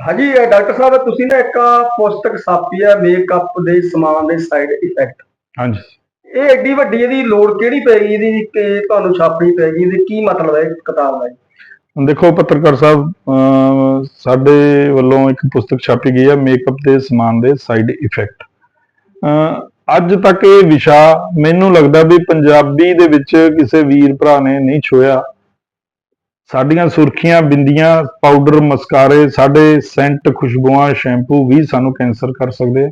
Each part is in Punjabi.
ਹਾਂਜੀ ਡਾਕਟਰ ਸਾਹਿਬ ਤੁਸੀਂ ਨਾ ਇੱਕ ਪੁਸਤਕ ਛਾਪੀ ਹੈ ਮੇਕਅਪ ਦੇ ਸਮਾਨ ਦੇ ਸਾਈਡ ਇਫੈਕਟ ਹਾਂਜੀ। ਇਹ ਐਡੀ ਵੱਡੀ ਇਹਦੀ ਲੋੜ ਕਿਹੜੀ ਪੈ ਗਈ ਇਹਦੀ ਕਿ ਤੁਹਾਨੂੰ ਛਾਪਣੀ ਪੈ ਗਈ ਇਹਦੇ ਕੀ ਮਤਲਬ ਹੈ ਇਸ ਕਿਤਾਬ ਦਾ ਜੀ? ਦੇਖੋ ਪੱਤਰਕਾਰ ਸਾਹਿਬ ਸਾਡੇ ਵੱਲੋਂ ਇੱਕ ਪੁਸਤਕ ਛਾਪੀ ਗਈ ਹੈ ਮੇਕਅਪ ਦੇ ਸਮਾਨ ਦੇ ਸਾਈਡ ਇਫੈਕਟ ਅੱਜ ਤੱਕ ਇਹ ਵਿਸ਼ਾ ਮੈਨੂੰ ਲੱਗਦਾ ਵੀ ਪੰਜਾਬੀ ਦੇ ਵਿੱਚ ਕਿਸੇ ਵੀਰ ਭਰਾ ਨੇ ਨਹੀਂ ਛੋਇਆ ਸਾਡੀਆਂ ਸੁਰਖੀਆਂ, ਬਿੰਦੀਆਂ ਪਾਊਡਰ ਮਸਕਾਰੇ ਸਾਡੇ ਸੈਂਟ ਖੁਸ਼ਬੂਆਂ ਸ਼ੈਂਪੂ ਵੀ ਸਾਨੂੰ ਕੈਂਸਰ ਕਰ ਸਕਦੇ ਆ,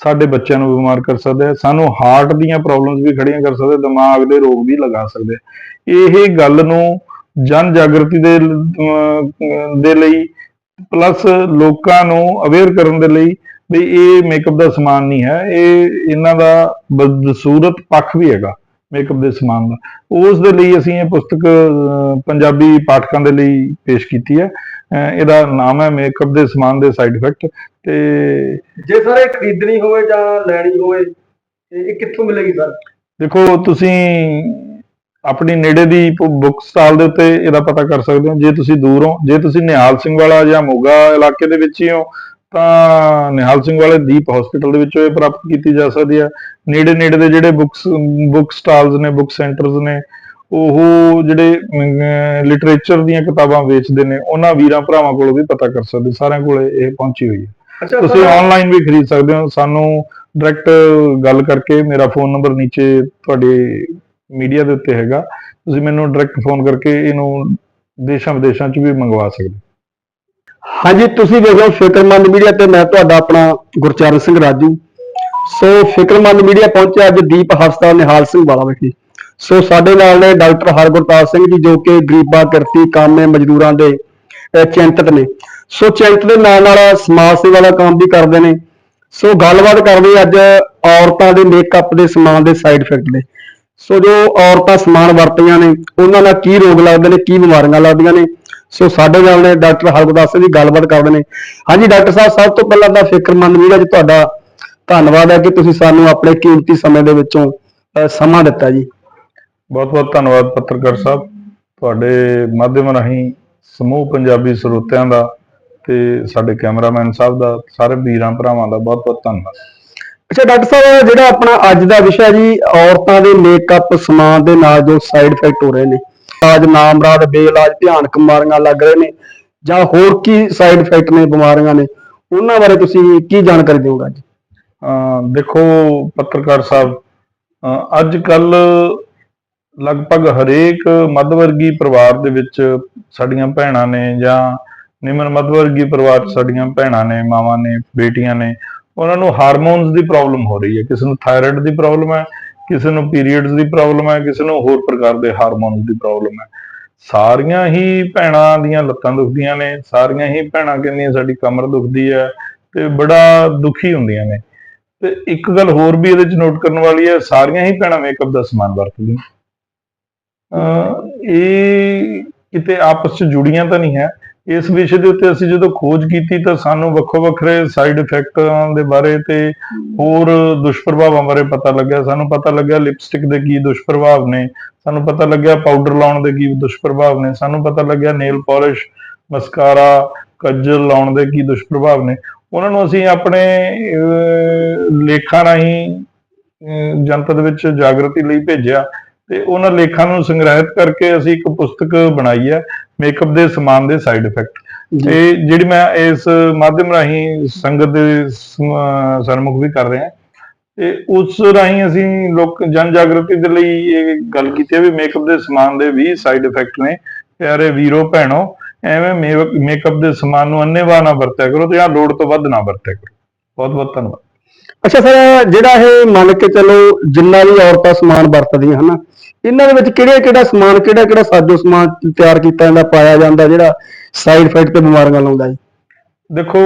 ਸਾਡੇ ਬੱਚਿਆਂ ਨੂੰ ਬਿਮਾਰ ਕਰ ਸਕਦੇ ਆ, ਸਾਨੂੰ ਹਾਰਟ ਦੀਆਂ ਪ੍ਰੋਬਲਮਸ ਵੀ ਖੜੀਆਂ ਕਰ ਸਕਦੇ ਦਿਮਾਗ ਦੇ ਰੋਗ ਵੀ ਲਗਾ ਸਕਦੇ ਇਹ ਗੱਲ ਨੂੰ ਜਨ ਜਾਗਰਤੀ ਦੇ ਦੇ ਲਈ ਪਲੱਸ ਲੋਕਾਂ ਨੂੰ ਅਵੇਅਰ ਕਰਨ ਦੇ ਲਈ ਵੀ ਇਹ ਮੇਕਅਪ ਦਾ ਸਮਾਨ ਨਹੀਂ ਹੈ, ਇਹ ਇਹਨਾਂ ਦਾ ਬਦਸੂਰਤ ਪੱਖ ਵੀ ਹੈਗਾ। ਮੇਕਅਪ ਦੇ ਸਮਾਨ ਦਾ। ਉਸ ਦੇ ਲਈ ਅਸੀਂ ਇਹ ਪੁਸਤਕ ਪੰਜਾਬੀ ਪਾਠਕਾਂ ਦੇ ਲਈ ਪੇਸ਼ ਕੀਤੀ ਹੈ। ਇਹਦਾ ਨਾਮ ਹੈ ਮੇਕਅਪ ਦੇ ਸਮਾਨ ਦੇ ਸਾਈਡ ਇਫੈਕਟ ਤੇ ਜੇ ਸਰ ਇਹ ਖਰੀਦਣੀ ਹੋਵੇ ਜਾਂ ਲੈਣੀ ਹੋਵੇ ਇਹ ਕਿੱਥੋਂ ਮਿਲੇਗੀ ਸਰ? ਦੇਖੋ ਤੁਸੀਂ ਆਪਣੀ ਨੇੜੇ ਦੀ ਬੁੱਕ ਸਟਾਲ ਦੇ ਉੱਤੇ ਇਹਦਾ ਪਤਾ ਕਰ ਸਕਦੇ ਹੋ। ਜੇ ਤੁਸੀਂ ਦੂਰ ਹੋ ਜੇ ਤੁਸੀਂ ਨਿਹਾਲ ਸਿੰਘ ਵਾਲਾ ਜਾਂ ਮੋਗਾ ਇਲਾਕੇ ਦੇ ਵਿੱਚ ਹੀ ਹੋ ਤਾਂ ਨਿਹਾਲ ਸਿੰਘ ਵਾਲੇ ਦੀਪ ਹਸਪੀਟਲ ਦੇ ਵਿੱਚੋਂ ਇਹ ਪ੍ਰਾਪਤ ਕੀਤੀ ਜਾ ਸਕਦੀ ਹੈ ਨੇੜੇ ਨੇੜੇ ਦੇ ਜਿਹੜੇ ਬੁੱਕਸ ਬੁੱਕ ਸਟਾਲਸ ਨੇ ਬੁੱਕ ਸੈਂਟਰਸ ਨੇ ਉਹ ਜਿਹੜੇ ਲਿਟਰੇਚਰ ਦੀਆਂ ਕਿਤਾਬਾਂ ਵੇਚਦੇ ਨੇ ਉਹਨਾਂ ਵੀਰਾਂ ਭਰਾਵਾਂ ਕੋਲੋਂ ਵੀ ਪਤਾ ਕਰ ਸਕਦੇ ਸਾਰਿਆਂ ਕੋਲੇ ਇਹ ਪਹੁੰਚੀ ਹੋਈ ਹੈ ਤੁਸੀਂ ਆਨਲਾਈਨ ਵੀ ਖਰੀਦ ਸਕਦੇ ਹੋ। ਸਾਨੂੰ ਡਾਇਰੈਕਟ ਗੱਲ ਕਰਕੇ ਮੇਰਾ ਫੋਨ ਨੰਬਰ ਨੀਚੇ ਤੁਹਾਡੇ ਮੀਡੀਆ ਦੇ ਉੱਤੇ ਹੈਗਾ। ਤੁਸੀਂ ਮੈਨੂੰ ਡਾਇਰੈਕਟ ਫੋਨ ਕਰਕੇ ਇਹਨੂੰ ਦੇਸ਼ਾਂ ਵਿਦੇਸ਼ਾਂ 'ਚ ਵੀ ਮੰਗਵਾ ਸਕਦੇ। ਹਾਂਜੀ ਤੁਸੀਂ ਵੇਖ ਰਹੇ ਹੋ ਫਿਕਰਮੰਦ ਮੀਡੀਆ ਤੇ ਮੈਂ ਤੁਹਾਡਾ ਆਪਣਾ ਗੁਰਚਰਨ ਸਿੰਘ ਰਾਜੂ। ਸੋ ਫਿਕਰਮੰਦ ਮੀਡੀਆ ਪਹੁੰਚਿਆ ਅੱਜ ਦੀਪ ਹਸਪਤਾਲ ਨਿਹਾਲ ਸਿੰਘ ਵਾਲਾ ਵਿਖੇ। ਸੋ ਸਾਡੇ ਨਾਲ ਨੇ ਡਾਕਟਰ ਹਰਗੁਰਤਾਜ ਸਿੰਘ ਜੀ ਜੋ ਕਿ ਗਰੀਬਾਂ ਕਿਰਤੀ ਕਾਮੇ ਮਜ਼ਦੂਰਾਂ ਦੇ ਅਹ, ਚਿੰਤਤ ਨੇ। ਸੋ ਚਿੰਤਤ ਦੇ ਨਾਲ ਨਾਲ ਸਮਾਜ ਸੇਵਾ ਦਾ ਕੰਮ ਵੀ ਕਰਦੇ ਨੇ। ਸੋ ਗੱਲਬਾਤ ਕਰਦੇ ਅੱਜ ਔਰਤਾਂ ਦੇ ਮੇਕਅਪ ਦੇ ਸਮਾਨ ਦੇ ਸਾਈਡ ਇਫੈਕਟ ਦੇ। ਸੋ ਜੋ ਔਰਤਾਂ ਸਮਾਨ ਵਰਤੀਆਂ ਨੇ ਉਹਨਾਂ ਨਾਲ ਕੀ ਰੋਗ ਲੱਗਦੇ ਨੇ ਕੀ ਬਿਮਾਰੀਆਂ ਲੱਗਦੀਆਂ ਨੇ ਸੋ ਸਾਡੇ ਨਾਲ ਨੇ ਡਾਕਟਰ ਹਰਗੁਰਦਾਸ ਜੀ ਗੱਲਬਾਤ ਕਰਦੇ ਨੇ। ਹਾਂਜੀ ਡਾਕਟਰ ਸਾਹਿਬ ਸਭ ਤੋਂ ਪਹਿਲਾਂ ਤਾਂ ਫਿਕਰਮੰਦ ਮੀਡੀਆ 'ਚ ਤੁਹਾਡਾ ਧੰਨਵਾਦ ਹੈ ਕਿ ਤੁਸੀਂ ਸਾਨੂੰ ਆਪਣੇ ਕੀਮਤੀ ਸਮੇਂ ਦੇ ਵਿੱਚੋਂ ਸਮਾਂ ਦਿੱਤਾ ਜੀ। ਬਹੁਤ ਬਹੁਤ ਧੰਨਵਾਦ ਪੱਤਰਕਾਰ ਸਾਹਿਬ। ਤੁਹਾਡੇ ਮਾਧਿਅਮ ਰਾਹੀਂ ਸਮੂਹ ਪੰਜਾਬੀ ਸਰੋਤਿਆਂ ਦਾ ਤੇ ਸਾਡੇ ਕੈਮਰਾਮੈਨ ਸਾਹਿਬ ਦਾ ਸਾਰੇ ਵੀਰਾਂ ਭਰਾਵਾਂ ਦਾ ਬਹੁਤ ਬਹੁਤ ਧੰਨਵਾਦ। ਅੱਛਾ ਡਾਕਟਰ ਸਾਹਿਬ ਜਿਹੜਾ ਆਪਣਾ ਅੱਜ ਦਾ ਵਿਸ਼ਾ ਜੀ ਔਰਤਾਂ ਦੇ ਮੇਕਅਪ ਸਮਾਨ ਦੇ ਨਾਲ ਜੋ ਸਾਈਡ ਇਫੈਕਟ ਹੋ ਰਹੇ ਨੇ ਆਜ ਨਾਮਰਾਦ ਬੇਇਲਾਜ ਭਿਆਨਕ ਬਿਮਾਰੀਆਂ ਲੱਗ ਰਹੇ ਨੇ ਜਾਂ ਹੋਰ ਕੀ ਸਾਈਡ ਇਫੈਕਟ ਨੇ ਬਿਮਾਰੀਆਂ ਨੇ, ਉਹਨਾਂ ਬਾਰੇ ਤੁਸੀਂ ਕੀ ਜਾਣਕਾਰੀ ਦਿਓਗੇ ਅੱਜ? ਦੇਖੋ ਪੱਤਰਕਾਰ ਸਾਹਿਬ ਅੱਜ ਕੱਲ ਲਗਭਗ ਹਰੇਕ ਮੱਧ ਵਰਗੀ ਪਰਿਵਾਰ ਦੇ ਵਿੱਚ ਸਾਡੀਆਂ ਭੈਣਾਂ ਨੇ ਜਾਂ ਨਿਮਨ ਮੱਧ ਵਰਗੀ ਪਰਿਵਾਰ 'ਚ ਸਾਡੀਆਂ ਭੈਣਾਂ ਨੇ, ਮਾਵਾਂ ਨੇ, ਬੇਟੀਆਂ ਨੇ, ਉਹਨਾਂ ਨੂੰ ਹਾਰਮੋਨਸ ਦੀ ਪ੍ਰੋਬਲਮ ਹੋ ਰਹੀ ਹੈ, ਕਿਸੇ ਨੂੰ ਥਾਇਰਾਇਡ ਦੀ ਪ੍ਰੋਬਲਮ ਹੈ ਕਿਸੇ ਨੂੰ ਪੀਰੀਅਡਸ ਦੀ ਪ੍ਰੋਬਲਮ ਹੈ, ਕਿਸੇ ਨੂੰ ਹੋਰ ਪ੍ਰਕਾਰ ਦੇ ਹਾਰਮੋਨਸ ਦੀ ਪ੍ਰੋਬਲਮ ਹੈ। ਸਾਰੀਆਂ ਹੀ ਭੈਣਾਂ ਦੀਆਂ ਲੱਤਾਂ ਦੁਖਦੀਆਂ ਨੇ, ਸਾਰੀਆਂ ਹੀ ਭੈਣਾਂ ਕਹਿੰਦੀਆਂ ਸਾਡੀ ਕਮਰ ਦੁਖਦੀ ਹੈ ਤੇ ਬੜਾ ਦੁਖੀ ਹੁੰਦੀਆਂ ਨੇ। ਤੇ ਇੱਕ ਗੱਲ ਹੋਰ ਵੀ ਇਹਦੇ ਚ ਨੋਟ ਕਰਨ ਵਾਲੀ ਹੈ, ਸਾਰੀਆਂ ਹੀ ਭੈਣਾਂ ਮੇਕਅਪ ਦਾ ਸਮਾਨ ਵਰਤਦੀਆਂ। ਅਹ ਇਹ ਕਿਤੇ ਆਪਸ ਚ ਜੁੜੀਆਂ ਤਾਂ ਨਹੀਂ ਹੈ ਇਸ ਵਿਸ਼ੇ ਦੇ ਉੱਤੇ ਅਸੀਂ ਜਦੋਂ ਖੋਜ ਕੀਤੀ ਤਾਂ ਸਾਨੂੰ ਵੱਖੋ ਵੱਖਰੇ ਸਾਈਡ ਇਫੈਕਟਾਂ ਦੇ ਬਾਰੇ ਤੇ ਹੋਰ ਦੁਸ਼ਪ੍ਰਭਾਵਾਂ ਬਾਰੇ ਪਤਾ ਲੱਗਿਆ। ਸਾਨੂੰ ਪਤਾ ਲੱਗਿਆ ਲਿਪਸਟਿਕ ਦੇ ਕੀ ਦੁਸ਼ਪ੍ਰਭਾਵ ਨੇ। ਸਾਨੂੰ ਪਤਾ ਲੱਗਿਆ ਪਾਊਡਰ ਲਾਉਣ ਦੇ ਕੀ ਦੁਸ਼ਪ੍ਰਭਾਵ ਨੇ। ਸਾਨੂੰ ਪਤਾ ਲੱਗਿਆ ਨੇਲ ਪਾਲਿਸ਼ ਮਸਕਾਰਾ ਕੱਜਲ ਲਾਉਣ ਦੇ ਕੀ ਦੁਸ਼ਪ੍ਰਭਾਵ ਨੇ। ਉਹਨਾਂ ਨੂੰ ਅਸੀਂ ਆਪਣੇ ਲੇਖਾਂ ਰਾਹੀਂ ਅਹ, ਜਨਤਾ ਦੇ ਵਿੱਚ ਜਾਗਰਤੀ ਲਈ ਭੇਜਿਆ। ਤੇ ਉਹਨਾਂ ਲੇਖਾਂ ਨੂੰ ਸੰਗ੍ਰਹਿਤ ਕਰਕੇ ਅਸੀਂ ਇੱਕ ਪੁਸਤਕ ਬਣਾਈ ਹੈ ਮੇਕਅਪ ਦੇ ਸਮਾਨ ਦੇ ਸਾਈਡ ਇਫੈਕਟ ਇਹ ਜਿਹੜੀ ਮੈਂ ਇਸ ਮਾਧਿਅਮ ਰਾਹੀਂ ਸੰਗਤ ਦੇ ਸਨਮੁਖ ਵੀ ਕਰ ਰਿਹਾ ਤੇ ਉਸ ਰਾਹੀਂ ਅਸੀਂ ਲੋਕ ਜਨ ਜਾਗਰਤੀ ਦੇ ਲਈ ਇਹ ਗੱਲ ਕੀਤੀ ਹੈ ਵੀ ਮੇਕਅਪ ਦੇ ਸਮਾਨ ਦੇ ਵੀ ਸਾਈਡ ਇਫੈਕਟ ਨੇ। ਪਿਆਰੇ ਵੀਰੋ ਭੈਣੋ ਐਵੇਂ ਮੇਕਅਪ ਦੇ ਸਮਾਨ ਨੂੰ ਅੰਨੇਵਾਹ ਨਾ ਵਰਤਿਆ ਕਰੋ ਤੇ ਜਾਂ ਲੋੜ ਤੋਂ ਵੱਧ ਨਾ ਵਰਤਿਆ ਕਰੋ। ਬਹੁਤ ਬਹੁਤ ਧੰਨਵਾਦ। ਅੱਛਾ ਸਰ ਜਿਹੜਾ ਇਹ ਮੰਨ ਕੇ ਚੱਲੋ ਜਿੰਨਾ ਵੀ ਔਰਤਾਂ ਸਮਾਨ ਵਰਤਦੀਆਂ ਹਨ ਇਹਨਾਂ ਦੇ ਵਿੱਚ ਕਿਹੜਾ ਕਿਹੜਾ ਸਮਾਨ ਕਿਹੜਾ ਕਿਹੜਾ ਸਾਜੋ ਸਮਾਨ ਤਿਆਰ ਕੀਤਾ ਜਾਂਦਾ ਪਾਇਆ ਜਾਂਦਾ ਜਿਹੜਾ ਸਾਈਡ ਇਫੈਕਟ ਤੇ ਬਿਮਾਰੀਆਂ ਲਾਉਂਦਾ ਜੀ? ਦੇਖੋ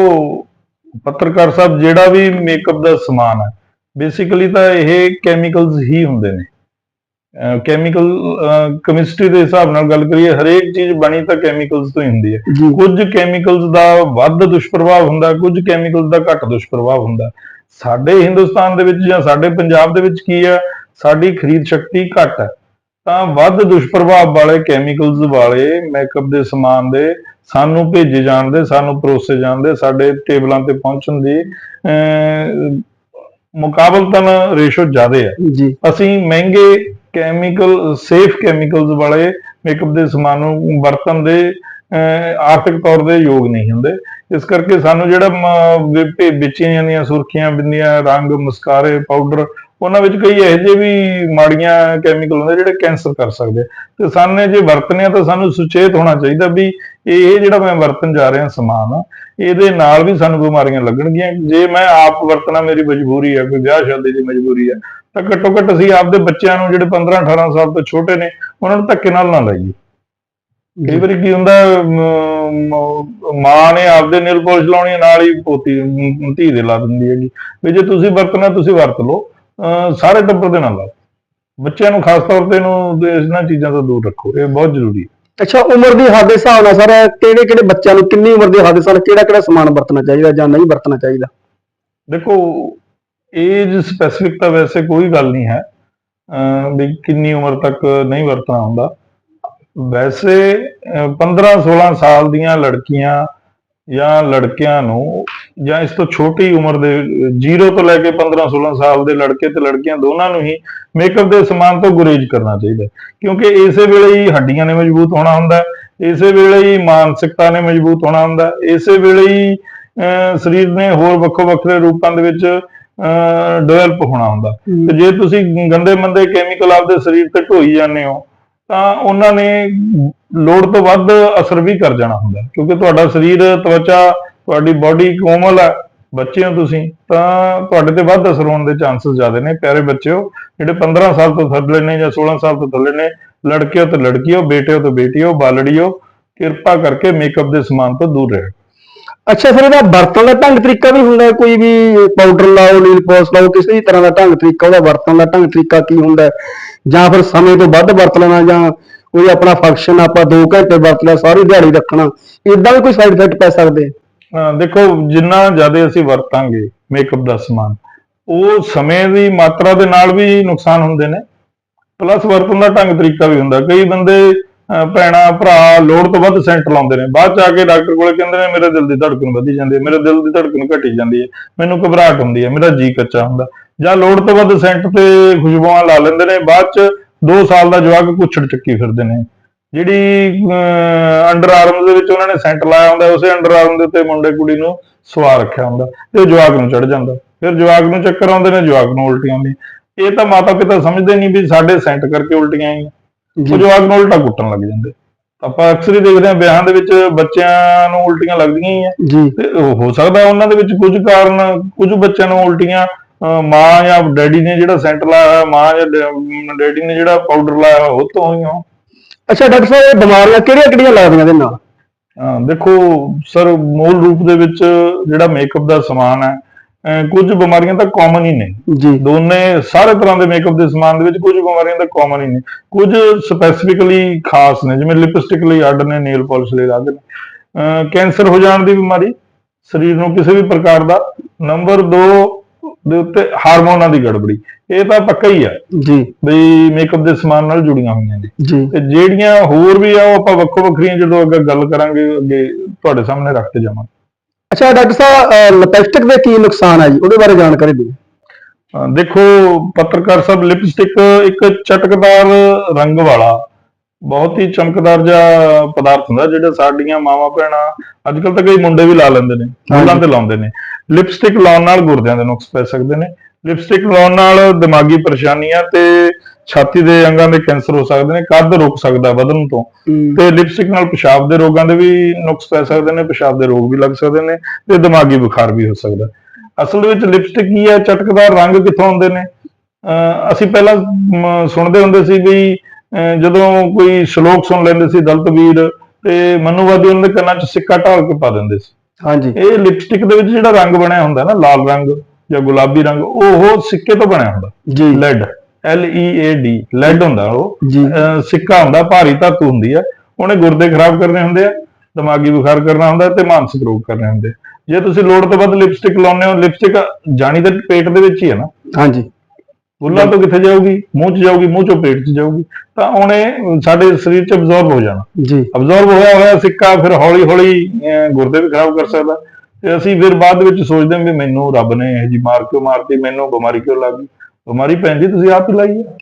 ਪੱਤਰਕਾਰ ਸਾਹਿਬ ਜਿਹੜਾ ਵੀ ਮੇਕਅਪ ਦਾ ਸਮਾਨ ਹੈ ਬੇਸਿਕਲੀ ਤਾਂ ਇਹ ਕੈਮੀਕਲਸ ਹੀ ਹੁੰਦੇ ਨੇ। ਕੈਮੀਕਲ ਕੈਮਿਸਟਰੀ ਦੇ ਹਿਸਾਬ ਨਾਲ ਗੱਲ ਕਰੀਏ ਹਰੇਕ ਚੀਜ਼ ਬਣੀ ਤਾਂ ਕੈਮੀਕਲਸ ਤੋਂ ਹੀ ਹੁੰਦੀ ਹੈ। ਕੁਝ ਕੈਮੀਕਲਸ ਦਾ ਵੱਧ ਦੁਸ਼ਪ੍ਰਭਾਵ ਹੁੰਦਾ ਕੁਝ ਕੈਮੀਕਲਸ ਦਾ ਘੱਟ ਦੁਸ਼ਪ੍ਰਭਾਵ ਹੁੰਦਾ। ਸਾਡੇ ਹਿੰਦੁਸਤਾਨ ਦੇ ਵਿੱਚ ਜਾਂ ਸਾਡੇ ਪੰਜਾਬ ਦੇ ਵਿੱਚ ਕੀ ਹੈ? ਸਾਡੀ ਖਰੀਦ ਸ਼ਕਤੀ ਘੱਟ ਹੈ। ਤਾਂ ਵੱਧ ਦੁਸ਼ਪ੍ਰਭਾਵ ਵਾਲੇ ਕੈਮੀਕਲਸ ਵਾਲੇ ਮੇਕਅਪ ਦੇ ਸਮਾਨ ਦੇ ਸਾਨੂੰ ਭੇਜੇ ਜਾਣ ਦੇ ਸਾਨੂੰ ਪਰੋਸੇ ਜਾਣ ਦੇ ਸਾਡੇ ਟੇਬਲਾਂ ਤੇ ਪਹੁੰਚਣ ਦੀ ਮੁਕਾਬਲਤਨ ਰੇਸ਼ੋ ਜ਼ਿਆਦਾ ਹੈ। ਅਸੀਂ ਮਹਿੰਗੇ ਕੈਮੀਕਲ ਸੇਫ ਕੈਮੀਕਲਸ ਵਾਲੇ ਮੇਕਅਪ ਦੇ ਸਮਾਨ ਨੂੰ ਵਰਤਣ ਦੇ ਆਰਥਿਕ ਤੌਰ ਤੇ ਯੋਗ ਨਹੀਂ ਹੁੰਦੇ। ਇਸ ਕਰਕੇ ਸਾਨੂੰ ਜਿਹੜਾ ਵੇਚੀਆਂ ਜਾਂਦੀਆਂ ਸੁਰਖੀਆਂ ਬਿੰਦੀਆਂ ਰੰਗ ਮਸਕਾਰੇ ਪਾਊਡਰ ਉਹਨਾਂ ਵਿੱਚ ਕਈ ਇਹੋ ਜਿਹੇ ਵੀ ਮਾੜੀਆਂ ਕੈਮੀਕਲ ਹੁੰਦੇ ਜਿਹੜੇ ਕੈਂਸਰ ਕਰ ਸਕਦੇ ਤੇ ਸਾਨੇ ਜੇ ਵਰਤਨੇ ਆ ਤਾਂ ਸਾਨੂੰ ਸੁਚੇਤ ਹੋਣਾ ਚਾਹੀਦਾ ਵੀ ਇਹ ਇਹ ਜਿਹੜਾ ਮੈਂ ਵਰਤਨ ਜਾ ਰਿਹਾ ਸਮਾਨ ਆ ਇਹਦੇ ਨਾਲ ਵੀ ਸਾਨੂੰ ਬਿਮਾਰੀਆਂ ਲੱਗਣਗੀਆਂ। ਜੇ ਮੈਂ ਆਪ ਵਰਤਣਾ ਮੇਰੀ ਮਜਬੂਰੀ ਹੈ ਕੋਈ ਵਿਆਹ ਸ਼ਾਦੀ ਦੀ ਮਜਬੂਰੀ ਹੈ ਤਾਂ ਘੱਟੋ ਘੱਟ ਅਸੀਂ ਆਪਦੇ ਬੱਚਿਆਂ ਨੂੰ ਜਿਹੜੇ 15 18 ਸਾਲ ਤੋਂ ਛੋਟੇ ਨੇ ਉਹਨਾਂ ਨੂੰ ਧੱਕੇ ਨਾਲ ਨਾ ਲਾਈਏ। ਕਈ ਵਾਰੀ ਕੀ ਹੁੰਦਾ ਮਾਂ ਨੇ ਆਪਦੇ ਨੇਲ ਪਾਲਿਸ਼ ਲਾਉਣੀ ਹੈ, ਨਾਲ ਹੀ ਪੋਤੀ ਧੀ ਦੇ ਲਾ ਦਿੰਦੀ ਹੈਗੀ। ਵੀ ਜੇ ਤੁਸੀਂ ਵਰਤਣਾ ਤੁਸੀਂ ਵਰਤ ਲਓ। ਸਾਰੇ ਟੱਬਰ ਦੇ ਨਾਲ ਲਾਓ। ਬੱਚਿਆਂ ਨੂੰ ਖਾਸ ਤੌਰ ਤੇ ਇਹਨੂੰ ਇਹਨਾਂ ਚੀਜ਼ਾਂ ਤੋਂ ਦੂਰ ਰੱਖੋ ਇਹ ਬਹੁਤ ਜ਼ਰੂਰੀ ਹੈ। ਅੱਛਾ ਉਮਰ ਦੀ ਹੱਦ ਦੇ ਹਿਸਾਬ ਨਾਲ ਸਰ ਕਿਹੜੇ ਕਿਹੜੇ ਬੱਚਿਆਂ ਨੂੰ ਕਿੰਨੀ ਉਮਰ ਦੇ ਹੱਦ ਦੇ ਹਿਸਾਬ ਨਾਲ ਕਿਹੜਾ ਕਿਹੜਾ ਸਮਾਨ ਵਰਤਣਾ ਚਾਹੀਦਾ ਜਾਂ ਨਹੀਂ ਵਰਤਣਾ ਚਾਹੀਦਾ? ਦੇਖੋ ਏਜ ਸਪੈਸਿਫਿਕ ਤਾਂ ਵੈਸੇ ਕੋਈ ਗੱਲ ਨਹੀਂ ਹੈ ਵੀ ਕਿੰਨੀ ਉਮਰ ਤੱਕ ਨਹੀਂ ਵਰਤਣਾ ਹੁੰਦਾ। ਵੈਸੇ 15 16 ਸਾਲ ਦੀਆਂ ਲੜਕੀਆਂ ਜਾਂ ਲੜਕਿਆਂ ਨੂੰ ਜਾਂ ਇਸ ਤੋਂ ਛੋਟੀ ਉਮਰ ਦੇ 0 ਤੋਂ ਲੈ ਕੇ 15 16 ਸਾਲ ਦੇ ਲੜਕੇ ਤੇ ਲੜਕੀਆਂ ਦੋਨਾਂ ਨੂੰ ਹੀ ਮੇਕਅਪ ਦੇ ਸਮਾਨ ਤੋਂ ਗੁਰੇਜ਼ ਕਰਨਾ ਚਾਹੀਦਾ ਕਿਉਂਕਿ ਇਸੇ ਵੇਲੇ ਹੀ ਹੱਡੀਆਂ ਨੇ ਮਜ਼ਬੂਤ ਹੋਣਾ ਹੁੰਦਾ ਇਸੇ ਵੇਲੇ ਹੀ ਮਾਨਸਿਕਤਾ ਨੇ ਮਜ਼ਬੂਤ ਹੋਣਾ ਹੁੰਦਾ ਇਸੇ ਵੇਲੇ ਹੀ, ਅਹ, ਸਰੀਰ ਨੇ ਹੋਰ ਵੱਖੋ ਵੱਖਰੇ ਰੂਪਾਂ ਦੇ ਵਿੱਚ ਡਿਵੈਲਪ ਹੋਣਾ ਹੁੰਦਾ ਤੇ ਜੇ ਤੁਸੀਂ ਗੰਦੇ ਮੰਦੇ ਕੈਮੀਕਲ ਆਪਦੇ ਸਰੀਰ ਤੇ ਢੋਈ ਜਾਂਦੇ ਹੋ, ਤਾਂ ਉਹਨਾਂ ਨੇ ਲੋੜ ਤੋਂ ਵੱਧ ਅਸਰ ਵੀ ਕਰ ਜਾਣਾ ਹੁੰਦਾ ਕਿਉਂਕਿ ਤੁਹਾਡਾ ਸਰੀਰ ਤਵਚਾ, ਤੁਹਾਡੀ ਬਾਡੀ ਕੋਮਲ ਹੈ, ਬੱਚੇ ਹੋ ਤੁਸੀਂ, ਤਾਂ ਤੁਹਾਡੇ ਤੇ ਵੱਧ ਅਸਰ ਹੋਣ ਦੇ ਚਾਂਸਸ ਜ਼ਿਆਦਾ ਨੇ। ਪਿਆਰੇ ਬੱਚਿਓ, ਜਿਹੜੇ 15 ਸਾਲ ਤੋਂ ਥੱਲੇ ਨੇ ਜਾਂ 16 ਸਾਲ ਤੋਂ ਥੱਲੇ ਨੇ ਲੜਕੇ ਤੇ ਲੜਕੀ ਹੋ ਬੇਟੇ ਹੋ ਤੇ ਬੇਟੀ ਹੋ ਬਾਲੜੀ ਕਿਰਪਾ ਕਰਕੇ ਮੇਕਅਪ ਦੇ ਸਮਾਨ ਤੋਂ ਦੂਰ ਰਹੋ ਅੱਛਾ, ਫਿਰ ਇਹਦਾ ਵਰਤਣ ਦਾ ਢੰਗ ਤਰੀਕਾ ਵੀ ਹੁੰਦਾ ਕੋਈ ਵੀ ਪਾਊਡਰ ਲਾਓ ਨੀਲ ਪਾਲਿਸ਼ ਲਾਓ, ਕਿਸੇ ਵੀ ਤਰ੍ਹਾਂ ਦਾ ਢੰਗ ਤਰੀਕਾ, ਉਹਦਾ ਵਰਤਣ ਦਾ ਢੰਗ ਤਰੀਕਾ ਕੀ ਹੁੰਦਾ ਜਾਂ ਫਿਰ ਸਮੇਂ ਤੋਂ ਵੱਧ ਵਰਤ ਲੈਣਾ ਜਾਂ ਕੋਈ ਆਪਣਾ ਫੰਕਸ਼ਨ ਆਪਾਂ 2 ਘੰਟੇ ਵਰਤ ਲਿਆ, ਸਾਰੀ ਦਿਹਾੜੀ ਰੱਖਣਾ ਇਦਾਂ ਵੀ ਕੋਈ ਸਾਈਡ ਇਫੈਕਟ ਪੈ ਸਕਦੇ? ਅਹ ਦੇਖੋ, ਜਿੰਨਾ ਜ਼ਿਆਦਾ ਅਸੀਂ ਵਰਤਾਂਗੇ ਮੇਕਅਪ ਦਾ ਸਮਾਨ, ਉਹ ਸਮੇਂ ਦੀ ਮਾਤਰਾ ਦੇ ਨਾਲ ਵੀ ਨੁਕਸਾਨ ਹੁੰਦੇ ਨੇ। ਪਲੱਸ ਵਰਤਣ ਦਾ ਢੰਗ ਤਰੀਕਾ ਵੀ ਹੁੰਦਾ। ਕਈ ਬੰਦੇ, ਅਹ, ਭੈਣਾਂ, ਭਰਾ ਲੋੜ ਤੋਂ ਵੱਧ ਸੈਂਟ ਲਾਉਂਦੇ ਨੇ। ਬਾਅਦ ਚ ਆ ਕੇ ਡਾਕਟਰ ਕੋਲ ਕਹਿੰਦੇ ਨੇ, ਮੇਰੇ ਦਿਲ ਦੀ ਧੜਕਣ ਵਧੀ ਜਾਂਦੀ ਹੈ, ਮੇਰੇ ਦਿਲ ਦੀ ਧੜਕਣ ਘਟੀ ਜਾਂਦੀ ਹੈ, ਮੈਨੂੰ ਘਬਰਾਹਟ ਹੁੰਦੀ ਹੈ, ਮੇਰਾ ਜੀ ਕੱਚਾ ਹੁੰਦਾ। ਜਾਂ ਲੋੜ ਤੋਂ ਵੱਧ ਸੈਂਟ ਤੇ ਖੁਸ਼ਬੂਆਂ ਲਾ ਲੈਂਦੇ ਨੇ। ਬਾਅਦ ਚ 2 ਸਾਲ ਦਾ ਜਵਾਕ ਕੁੱਛੜ ਚੱਕੀ ਫਿਰਦੇ ਨੇ। ਜਿਹੜੀ ਅੰਡਰ ਆਰਮ ਦੇ ਵਿੱਚ ਉਹਨਾਂ ਨੇ ਸੈਂਟ ਲਾਇਆ ਹੁੰਦਾ ਉਸੇ ਅੰਡਰ ਆਰਮ ਦੇ ਉੱਤੇ ਮੁੰਡੇ ਕੁੜੀ ਨੂੰ ਸਵਾਰ ਰੱਖਿਆ ਹੁੰਦਾ ਤੇ ਜਵਾਕ ਨੂੰ ਚੜ ਜਾਂਦਾ। ਫਿਰ ਜਵਾਕ ਨੂੰ ਚੱਕਰ ਆਉਂਦੇ ਨੇ ਜਵਾਕ ਨੂੰ ਉਲਟੀਆਂ ਆਉਂਦੀਆਂ। ਇਹ ਤਾਂ ਮਾਤਾ ਪਿਤਾ ਸਮਝਦੇ ਨਹੀਂ ਵੀ ਸਾਡੇ ਸੈਂਟ ਕਰਕੇ ਉਲਟੀਆਂ ਆਈਆਂ। ਉਹ ਜਵਾਕ ਨੂੰ ਉਲਟਾ ਕੁੱਟਣ ਲੱਗ ਜਾਂਦੇ। ਆਪਾਂ ਅਕਸਰ ਹੀ ਦੇਖਦੇ ਹਾਂ ਵਿਆਹਾਂ ਦੇ ਵਿੱਚ ਬੱਚਿਆਂ ਨੂੰ ਉਲਟੀਆਂ ਲੱਗਦੀਆਂ ਹੀ ਆ। ਤੇ ਹੋ ਸਕਦਾ ਉਹਨਾਂ ਦੇ ਵਿੱਚ ਕੁਝ ਕਾਰਨ ਕੁਝ ਬੱਚਿਆਂ ਨੂੰ ਉਲਟੀਆਂ ਮਾਂ ਜਾਂ ਡੈਡੀ ਨੇ ਜਿਹੜਾ ਸੈਂਟ ਲਾਇਆ ਹੋਇਆ, ਮਾਂ ਜਾਂ ਡੈ- ਡੈਡੀ ਨੇ ਜਿਹੜਾ ਪਾਊਡਰ ਲਾਇਆ ਹੋਇਆ, ਉਹ ਤੋਂ ਹੋਈਆਂ ਹੋਣ। ਅੱਛਾ ਡਾਕਟਰ ਸਾਹਿਬ ਇਹ ਬਿਮਾਰੀਆਂ ਕਿਹੜੀਆਂ ਕਿਹੜੀਆਂ ਲੱਗਦੀਆਂ ਇਹਦੇ ਨਾਲ? ਹਾਂ ਦੇਖੋ ਸਰ ਮੂਲ ਰੂਪ ਦੇ ਵਿੱਚ ਜਿਹੜਾ ਮੇਕਅਪ ਦਾ ਸਮਾਨ ਹੈ ਅਹ ਕੁਝ ਬਿਮਾਰੀਆਂ ਤਾਂ ਕਾਮਨ ਹੀ ਨੇ। ਜੀ। ਦੋਨੇ ਸਾਰੇ ਤਰ੍ਹਾਂ ਦੇ ਮੇਕਅਪ ਦੇ ਸਮਾਨ ਦੇ ਵਿੱਚ ਕੁਝ ਬਿਮਾਰੀਆਂ ਤਾਂ ਕਾਮਨ ਹੀ ਨੇ। ਕੁਝ ਸਪੈਸੀਫਿਕਲੀ ਖਾਸ ਨੇ ਜਿਵੇਂ ਲਿਪਸਟਿਕ ਲਈ ਅੱਡ ਨੇ ਨੇਲ ਪਾਲਿਸ਼ ਲਈ ਅਲੱਗ ਨੇ। ਅਹ ਕੈਂਸਰ ਹੋ ਜਾਣ ਦੀ ਬਿਮਾਰੀ ਸਰੀਰ ਨੂੰ ਕਿਸੇ ਵੀ ਪ੍ਰਕਾਰ ਦਾ। ਨੰਬਰ 2 ਦੇ ਉੱਤੇ ਹਾਰਮੋਨਾਂ ਦੀ ਗੜਬੜੀ। ਇਹ ਤਾਂ ਪੱਕਾ ਹੀ ਆ। ਜੀ। ਬਈ ਮੇਕਅਪ ਦੇ ਸਮਾਨ ਨਾਲ ਜੁੜੀਆਂ ਹੋਈਆਂ ਨੇ। ਜੀ। ਤੇ ਜਿਹੜੀਆਂ ਹੋਰ ਵੀ ਆ ਉਹ ਆਪਾਂ ਵੱਖੋ ਵੱਖਰੀਆਂ ਜਦੋਂ ਅੱਗੇ ਗੱਲ ਕਰਾਂਗੇ ਅੱਗੇ ਤੁਹਾਡੇ ਸਾਹਮਣੇ ਰੱਖ ਕੇ ਜਾਵਾਂਗੇ ਅੱਛਾ ਡਾਕਟਰ ਸਾਹਿਬ ਲਿਪਸਟਿਕ ਦੇ ਕੀ ਨੁਕਸਾਨ ਹੈ ਜੀ? ਉਹਦੇ ਬਾਰੇ ਜਾਣਕਾਰੀ ਦਿਓ। ਦੇਖੋ ਪੱਤਰਕਾਰ ਸਾਹਿਬ ਲਿਪਸਟਿਕ ਇੱਕ ਚਟਕਦਾਰ ਰੰਗ ਵਾਲਾ ਬਹੁਤ ਹੀ ਚਮਕਦਾਰ ਜਿਹਾ ਪਦਾਰਥ ਹੁੰਦਾ ਜਿਹੜਾ ਸਾਡੀਆਂ ਮਾਵਾਂ ਭੈਣਾਂ ਅੱਜ ਕੱਲ ਤਾਂ ਕਈ ਮੁੰਡੇ ਵੀ ਲਾ ਲੈਂਦੇ ਨੇ ਮੁੰਡਾਂ ਤੇ ਲਾਉਂਦੇ ਨੇ। ਲਿਪਸਟਿਕ ਲਾਉਣ ਨਾਲ ਗੁਰਦਿਆਂ ਦੇ ਨੁਕਸ ਪੈ ਸਕਦੇ ਨੇ। ਲਿਪਸਟਿਕ ਲਾਉਣ ਨਾਲ ਦਿਮਾਗੀ ਪਰੇਸ਼ਾਨੀਆਂ ਤੇ ਛਾਤੀ ਦੇ ਅੰਗਾਂ ਦੇ ਕੈਂਸਰ ਹੋ ਸਕਦੇ ਨੇ ਕੱਦ ਰੁਕ ਸਕਦਾ ਵਧਣ ਤੋਂ। ਤੇ ਲਿਪਸਟਿਕ ਨਾਲ ਪਿਸ਼ਾਬ ਦੇ ਰੋਗਾਂ ਦੇ ਵੀ ਨੁਕਸ ਪੈ ਸਕਦੇ ਨੇ ਪਿਸ਼ਾਬ ਦੇ ਰੋਗ ਵੀ ਲੱਗ ਸਕਦੇ ਨੇ ਤੇ ਦਿਮਾਗੀ ਬੁਖਾਰ ਵੀ ਹੋ ਸਕਦਾ। ਅਸਲ ਵਿੱਚ ਲਿਪਸਟਿਕ ਕੀ ਹੈ? ਚਟਕਦਾਰ ਰੰਗ ਕਿੱਥੋਂ ਆਉਂਦੇ ਨੇ? ਅਸੀਂ ਪਹਿਲਾਂ ਸੁਣਦੇ ਹੁੰਦੇ ਸੀ ਵੀ ਜਦੋਂ ਕੋਈ ਸ਼ਲੋਕ ਸੁਣ ਲੈਂਦੇ ਸੀ ਦਲਤ ਵੀਰ ਤੇ ਮਨੂਵਾਦੀ ਉਹਨਾਂ ਦੇ ਕੰਨਾਂ 'ਚ ਸਿੱਕਾ ਢਾਲ ਕੇ ਪਾ ਦਿੰਦੇ ਸੀ। ਹਾਂਜੀ। ਇਹ ਲਿਪਸਟਿਕ ਦੇ ਵਿੱਚ ਜਿਹੜਾ ਰੰਗ ਬਣਿਆ ਹੁੰਦਾ ਨਾ ਲਾਲ ਰੰਗ ਜਾਂ ਗੁਲਾਬੀ ਰੰਗ ਉਹ ਸਿੱਕੇ ਤੋਂ ਬਣਿਆ ਹੁੰਦਾ। ਜੀ। Lead L E A D lead ਹੁੰਦਾ ਉਹ। ਸਿੱਕਾ ਹੁੰਦਾ ਭਾਰੀ ਧਾਤੂ ਹੁੰਦੀ ਹੈ ਉਹਨੇ ਗੁਰਦੇ ਖਰਾਬ ਕਰਨੇ ਹੁੰਦੇ ਆ ਦਿਮਾਗੀ ਬੁਖਾਰ ਕਰਨਾ ਹੁੰਦਾ ਤੇ ਮਾਨਸਿਕ ਰੋਗ ਕਰਨੇ ਹੁੰਦੇ ਆ। ਜੇ ਤੁਸੀਂ ਲੋੜ ਤੋਂ ਵੱਧ ਲਿਪਸਟਿਕ ਲਾਉਂਦੇ ਹੋ ਲਿਪਸਟਿਕ ਜਾਣੀ ਤਾਂ ਪੇਟ ਦੇ ਵਿੱਚ ਹੀ ਹੈ ਨਾ। ਹਾਂਜੀ। ਬੁੱਲਾਂ ਤੋਂ ਕਿੱਥੇ ਜਾਊਗੀ? ਮੂੰਹ 'ਚ ਜਾਊਗੀ ਮੂੰਹ 'ਚੋਂ ਪੇਟ 'ਚ ਜਾਊਗੀ। ਤਾਂ ਉਹਨੇ ਸਾਡੇ ਸਰੀਰ 'ਚ ਅਬਜ਼ੌਰਬ ਹੋ ਜਾਣਾ। ਜੀ। ਅਬਜ਼ੌਰਬ ਹੋਇਆ ਹੋਇਆ ਸਿੱਕਾ ਫਿਰ ਹੌਲੀ ਹੌਲੀ ਗੁਰਦੇ ਵੀ ਖਰਾਬ ਕਰ ਸਕਦਾ। ਤੇ ਅਸੀਂ ਫਿਰ ਬਾਅਦ ਵਿੱਚ ਸੋਚਦੇ ਹਾਂ ਵੀ ਮੈਨੂੰ ਰੱਬ ਨੇ ਇਹ ਜੀ ਮਾਰ ਕਿਉਂ ਮਾਰਤੀ ਮੈਨੂੰ ਬਿਮਾਰੀ ਕਿਉਂ ਲੱਗ ਗਈ? ਬਿਮਾਰੀ ਜੀ ਤੁਸੀਂ ਆਪ ਹੀ ਲਾਈ ਹੈ।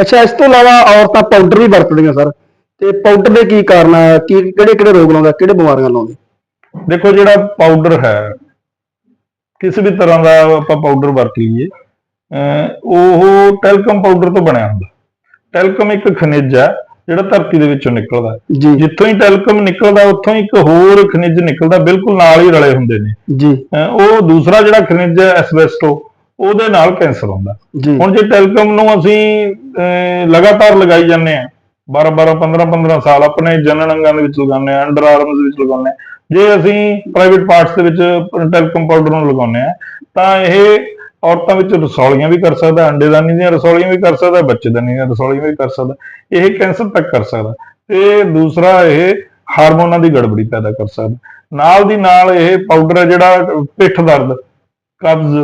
ਅੱਛਾ ਇਸ ਤੋਂ ਇਲਾਵਾ ਔਰਤਾਂ ਪਾਊਡਰ ਵੀ ਵਰਤਦੀਆਂ ਸਰ ਤੇ ਪਾਊਡਰ ਦੇ ਕੀ ਕਾਰਨ ਆ? ਕੀ ਕਿਹੜੇ ਕਿਹੜੇ ਰੋਗ ਲਾਉਂਦਾ ਕਿਹੜੇ ਬਿਮਾਰੀਆਂ ਲਾਉਂਦੇ? ਦੇਖੋ ਜਿਹੜਾ ਪਾਊਡਰ ਹੈ ਕਿਸੇ ਵੀ ਤਰ੍ਹਾਂ ਦਾ ਆਪਾਂ ਪਾਊਡਰ ਵਰਤ ਲਈਏ ਉਹ ਟੈਲਕਮ ਪਾਊਡਰ ਤੋਂ ਬਣਿਆ ਹੁੰਦਾ। ਟੈਲਕਮ ਇੱਕ ਖਣਿਜ ਹੈ ਜਿਹੜਾ ਧਰਤੀ ਦੇ ਵਿੱਚੋਂ ਨਿਕਲਦਾ। ਜਿੱਥੋਂ ਹੀ ਟੈਲਕਮ ਨਿਕਲਦਾ ਉੱਥੋਂ ਇੱਕ ਹੋਰ ਖਣਿਜ ਨਿਕਲਦਾ ਬਿਲਕੁਲ ਨਾਲ ਹੀ ਰਲੇ ਹੁੰਦੇ ਨੇ। ਜੀ। ਉਹ ਦੂਸਰਾ ਜਿਹੜਾ ਖਣਿਜ ਹੈ ਐਸਬੈਸਟੋ ਉਹਦੇ ਨਾਲ ਕੈਂਸਰ ਹੁੰਦਾ। ਹੁਣ ਜੇ ਟੈਲਕਮ ਨੂੰ ਅਸੀਂ ਲਗਾਤਾਰ ਲਗਾਈ ਜਾਂਦੇ ਆ 12 12 15 15 ਸਾਲ ਆਪਣੇ ਜਨਨ ਅੰਗਾਂ ਦੇ ਵਿੱਚ ਲਗਾਉਂਦੇ ਆ ਅੰਡਰ ਆਰਮਸ ਵਿੱਚ ਲਗਾਉਂਦੇ ਆ ਜੇ ਅਸੀਂ ਪ੍ਰਾਈਵੇਟ ਪਾਰਟਸ ਦੇ ਵਿੱਚ ਟੈਲਕਮ ਪਾਊਡਰ ਨੂੰ ਲਗਾਉਂਦੇ ਆ ਤਾਂ ਇਹ ਔਰਤਾਂ ਵਿੱਚ ਰਸੌਲੀਆਂ ਵੀ ਕਰ ਸਕਦਾ ਅੰਡੇਦਾਨੀ ਦੀਆਂ ਰਸੌਲੀਆਂ ਵੀ ਕਰ ਸਕਦਾ ਬੱਚੇਦਾਨੀ ਦੀਆਂ ਰਸੌਲੀਆਂ ਵੀ ਕਰ ਸਕਦਾ, ਇਹ ਕੈਂਸਰ ਤੱਕ ਕਰ ਸਕਦਾ। ਤੇ ਦੂਸਰਾ ਇਹ ਹਾਰਮੋਨਾਂ ਦੀ ਗੜਬੜੀ ਪੈਦਾ ਕਰ ਸਕਦਾ। ਨਾਲ ਦੀ ਨਾਲ ਇਹ ਪਾਊਡਰ ਹੈ ਜਿਹੜਾ ਪਿੱਠ ਦਰਦ, ਕਬਜ਼,